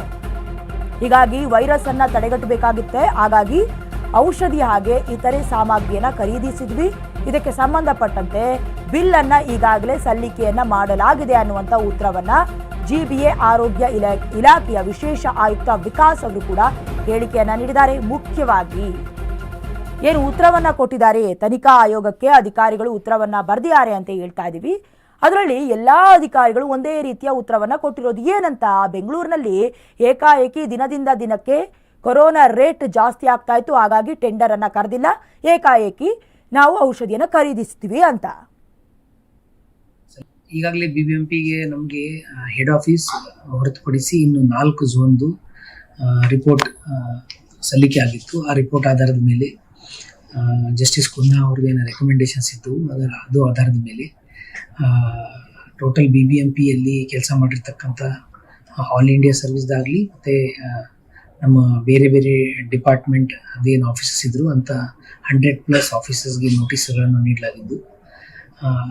ಹೀಗಾಗಿ ವೈರಸ್ ಅನ್ನ ತಡೆಗಟ್ಟಬೇಕಾಗುತ್ತೆ. ಹಾಗಾಗಿ ಔಷಧಿ ಹಾಗೆ ಇತರೆ ಸಾಮಗ್ರಿಯನ್ನ ಖರೀದಿಸಿದ್ವಿ. ಇದಕ್ಕೆ ಸಂಬಂಧಪಟ್ಟಂತೆ ಬಿಲ್ ಅನ್ನ ಈಗಾಗಲೇ ಸಲ್ಲಿಕೆಯನ್ನ ಮಾಡಲಾಗಿದೆ ಅನ್ನುವಂಥ ಉತ್ತರವನ್ನ ಜಿಬಿಎ ಆರೋಗ್ಯ ಇಲಾ, ಇಲಾಖೆಯ ವಿಶೇಷ ಆಯುಕ್ತ ವಿಕಾಸ್ ಅವರು ಕೂಡ ಹೇಳಿಕೆಯನ್ನ ನೀಡಿದ್ದಾರೆ. ಮುಖ್ಯವಾಗಿ ಏನು ಉತ್ತರವನ್ನ ಕೊಟ್ಟಿದ್ದಾರೆ? ತನಿಖಾ ಆಯೋಗಕ್ಕೆ ಅಧಿಕಾರಿಗಳು ಉತ್ತರವನ್ನ ಬರೆದಿದ್ದಾರೆ ಅಂತ ಹೇಳ್ತಾ ಇದ್ದೀವಿ ಅದರಲ್ಲಿ ಎಲ್ಲಾ ಅಧಿಕಾರಿಗಳು ಒಂದೇ ರೀತಿಯ ಉತ್ತರವನ್ನ ಕೊಟ್ಟಿರೋದು ಏನಂತ ಬೆಂಗಳೂರಿನಲ್ಲಿ ಏಕಾಏಕಿ ದಿನದಿಂದ ದಿನಕ್ಕೆ ಕೊರೋನಾ ರೇಟ್ ಜಾಸ್ತಿ ಆಗ್ತಾ ಇತ್ತು. ಹಾಗಾಗಿ ಟೆಂಡರ್ ಅನ್ನ ಕರೆದಿಲ್ಲ. ಏಕಾಏಕಿ ನಾವು ಔಷಧಿಯನ್ನು ಖರೀದಿಸ್ತೀವಿ ಅಂತ. ಈಗಾಗಲೇ ಬಿ ಬಿ ಎಂ ಪಿಗೆ ನಮಗೆ ಹೆಡ್ ಆಫೀಸ್ ಹೊರತುಪಡಿಸಿ ಇನ್ನು ನಾಲ್ಕು ಝೋನ್ದು ರಿಪೋರ್ಟ್ ಸಲ್ಲಿಕೆ ಆಗಿತ್ತು. ಆ ರಿಪೋರ್ಟ್ ಆಧಾರದ ಮೇಲೆ ಜಸ್ಟಿಸ್ ಕುನ್ನಾ ಅವ್ರಿಗೆ ಏನೋ ರೆಕಮೆಂಡೇಶನ್ಸ್ ಇತ್ತು, ಅದರ, ಅದು ಆಧಾರದ ಮೇಲೆ ಟೋಟಲ್ ಬಿ ಬಿ ಎಂ ಪಿಯಲ್ಲಿ ಕೆಲಸ ಮಾಡಿರ್ತಕ್ಕಂಥ ಆಲ್ ಇಂಡಿಯಾ ಸರ್ವಿಸ್ದಾಗಲಿ ಮತ್ತು ನಮ್ಮ ಬೇರೆ ಬೇರೆ ಡಿಪಾರ್ಟ್ಮೆಂಟ್ ಅದೇನು ಆಫೀಸಸ್ ಇದ್ರು ಅಂತ ಹಂಡ್ರೆಡ್ ಪ್ಲಸ್ ಆಫೀಸಸ್ಗೆ ನೋಟಿಸ್ಗಳನ್ನು ನೀಡಲಾಗಿದ್ದು.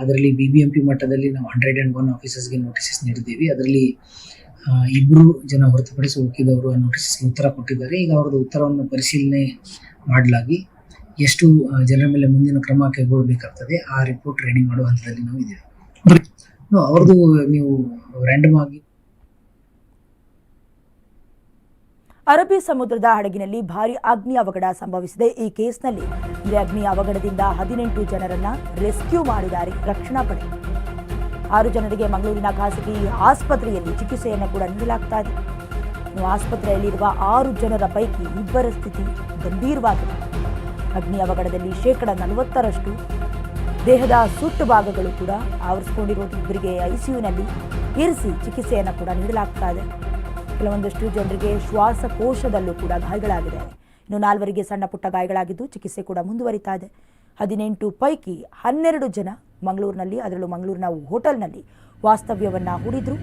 ಅದರಲ್ಲಿ ಬಿ ಬಿ ಎಂ ಪಿ ಮಟ್ಟದಲ್ಲಿ ನಾವು ಹಂಡ್ರೆಡ್ ಆ್ಯಂಡ್ ಒನ್ ಆಫೀಸಸ್ಗೆ ನೋಟಿಸಸ್ ನೀಡಿದ್ದೀವಿ. ಅದರಲ್ಲಿ ಇಬ್ಬರು ಜನ ಹೊರತುಪಡಿಸಿ ಉಳಿದವರು ಆ ನೋಟಿಸಸ್ಗೆ ಉತ್ತರ ಕೊಟ್ಟಿದ್ದಾರೆ. ಈಗ ಅವ್ರದ್ದು ಉತ್ತರವನ್ನು ಪರಿಶೀಲನೆ ಮಾಡಲಾಗಿ ಎಷ್ಟು ಜನರ ಮೇಲೆ ಮುಂದಿನ ಕ್ರಮ ಕೈಗೊಳ್ಳಬೇಕಾಗ್ತದೆ ಆ ರಿಪೋರ್ಟ್ ರೆಡಿ ಮಾಡುವ ಹಂತದಲ್ಲಿ ನಾವು ಇದ್ದೇವೆ. ಅವ್ರದ್ದು ನೀವು ರ್ಯಾಂಡಮ್ ಆಗಿ ಅರಬ್ಬಿ ಸಮುದ್ರದ ಹಡಗಿನಲ್ಲಿ ಭಾರಿ ಅಗ್ನಿ ಅವಘಡ ಸಂಭವಿಸಿದೆ. ಈ ಕೇಸ್ನಲ್ಲಿ ಈ ಅಗ್ನಿ ಅವಘಡದಿಂದ ಹದಿನೆಂಟು ಜನರನ್ನ ರೆಸ್ಕ್ಯೂ ಮಾಡಿದ್ದಾರೆ ರಕ್ಷಣಾ ಪಡೆ. ಆರು ಜನರಿಗೆ ಮಂಗಳೂರಿನ ಖಾಸಗಿ ಆಸ್ಪತ್ರೆಯಲ್ಲಿ ಚಿಕಿತ್ಸೆಯನ್ನು ಕೂಡ ನೀಡಲಾಗ್ತಾ ಇದೆ. ಆಸ್ಪತ್ರೆಯಲ್ಲಿರುವ ಆರು ಜನರ ಪೈಕಿ ಇಬ್ಬರ ಸ್ಥಿತಿ ಗಂಭೀರವಾಗಿದೆ. ಅಗ್ನಿ ಅವಘಡದಲ್ಲಿ ಶೇಕಡ ನಲವತ್ತರಷ್ಟು ದೇಹದ ಸುಟ್ಟು ಭಾಗಗಳು ಕೂಡ ಆವರಿಸಿಕೊಂಡಿರೋದು ಇಬ್ಬರಿಗೆ ಐಸಿಯುನಲ್ಲಿ ಇರಿಸಿ ಚಿಕಿತ್ಸೆಯನ್ನು ಕೂಡ ನೀಡಲಾಗ್ತಾ ಇದೆ. ಕೆಲವೊಂದಷ್ಟು ಜನರಿಗೆ ಶ್ವಾಸಕೋಶದಲ್ಲೂ ಕೂಡ ಗಾಯಗಳಾಗಿದೆ ಇನ್ನು ನಾಲ್ವರಿಗೆ ಸಣ್ಣ ಪುಟ್ಟ ಗಾಯಗಳಾಗಿದ್ದು ಚಿಕಿತ್ಸೆ ಕೂಡ ಮುಂದುವರಿತಾ ಇದೆ. ಹದಿನೆಂಟು ಪೈಕಿ ಹನ್ನೆರಡು ಜನ ಮಂಗಳೂರಿನಲ್ಲಿ, ಅದರಲ್ಲೂ ಮಂಗಳೂರಿನ ಹೋಟೆಲ್ನಲ್ಲಿ ವಾಸ್ತವ್ಯವನ್ನು ಹೂಡಿದ್ರು.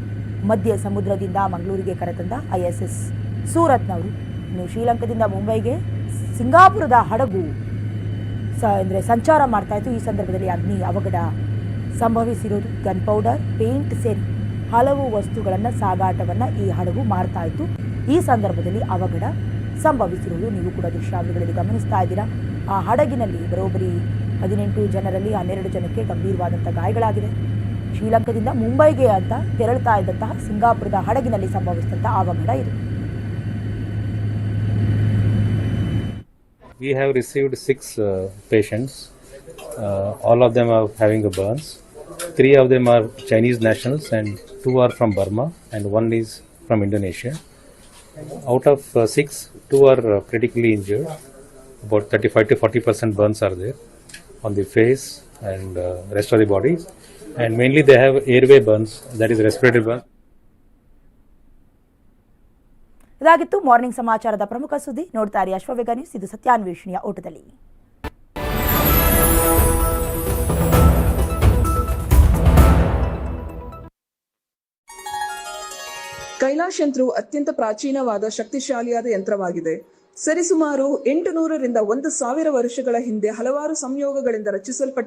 ಮಧ್ಯ ಸಮುದ್ರದಿಂದ ಮಂಗಳೂರಿಗೆ ಕರೆತಂದ ಐ ಎಸ್ ಎಸ್ ಸೂರತ್ನವರು. ಇನ್ನು ಶ್ರೀಲಂಕಾದಿಂದ ಮುಂಬೈಗೆ ಸಿಂಗಾಪುರದ ಹಡಗು ಸ, ಅಂದರೆ ಸಂಚಾರ ಮಾಡ್ತಾ ಇತ್ತು. ಈ ಸಂದರ್ಭದಲ್ಲಿ ಅಗ್ನಿ ಅವಘಡ ಸಂಭವಿಸಿರೋದು. ಗನ್ ಪೌಡರ್ ಪೇಂಟ್ ಸೇರಿ. ಹಲವು ವಸ್ತುಗಳನ್ನು ಸಾಗಾಟವನ್ನು ಈ ಹಡಗು ಮಾಡ್ತಾ ಇತ್ತು ಈ ಸಂದರ್ಭದಲ್ಲಿ ಅವಘಡ ಸಂಭವಿಸಿರುವುದು ನೀವು ಕೂಡ ದೃಶ್ಯಾವಳಿಗಳಲ್ಲಿ ಗಮನಿಸ್ತಾ ಇದ್ದೀರಾ ಆ ಹಡಗಿನಲ್ಲಿ ಬರೋಬ್ಬರಿ ಹದಿನೆಂಟು ಜನರಲ್ಲಿ ಹನ್ನೆರಡು ಜನಕ್ಕೆ ಗಂಭೀರವಾದಂಥ ಗಾಯಗಳಾಗಿದೆ ಶ್ರೀಲಂಕಾದಿಂದ ಮುಂಬೈಗೆ ಅಂತ ತೆರಳ್ತಾ ಇದ್ದಂತಹ ಸಿಂಗಾಪುರದ ಹಡಗಿನಲ್ಲಿ ಸಂಭವಿಸಿದಂಥ ಅವಘಡ ಇದು We have received six uh, patients. Uh, all of them are having a burns. Three of them are Chinese nationals, and two are from Burma, and one is from Indonesia. Out of uh, six, two are uh, critically injured. About 35 to 40 percent burns are there on the face and uh, rest of the body, and mainly they have airway burns, that is respiratory burns. ಇದಾಗಿತ್ತು morning ಸಮಾಚಾರದ ಪ್ರಮುಖ ಸುದ್ದಿ ನೋಡ್ತಾ ಇರಿ Ashwavega news ಇದು ಸತ್ಯಾನ್ವೇಷಣೆಯ ಓಟದಲ್ಲಿ ಕೈಲಾಶ್ ಯಂತ್ರವು ಅತ್ಯಂತ ಪ್ರಾಚೀನವಾದ ಶಕ್ತಿಶಾಲಿಯಾದ ಯಂತ್ರವಾಗಿದೆ. ಸರಿಸುಮಾರು ಎಂಟು ನೂರರಿಂದ ಒಂದು ಸಾವಿರ ವರ್ಷಗಳ ಹಿಂದೆ ಹಲವಾರು ಸಂಯೋಗಗಳಿಂದ ರಚಿಸಲ್ಪಟ್ಟ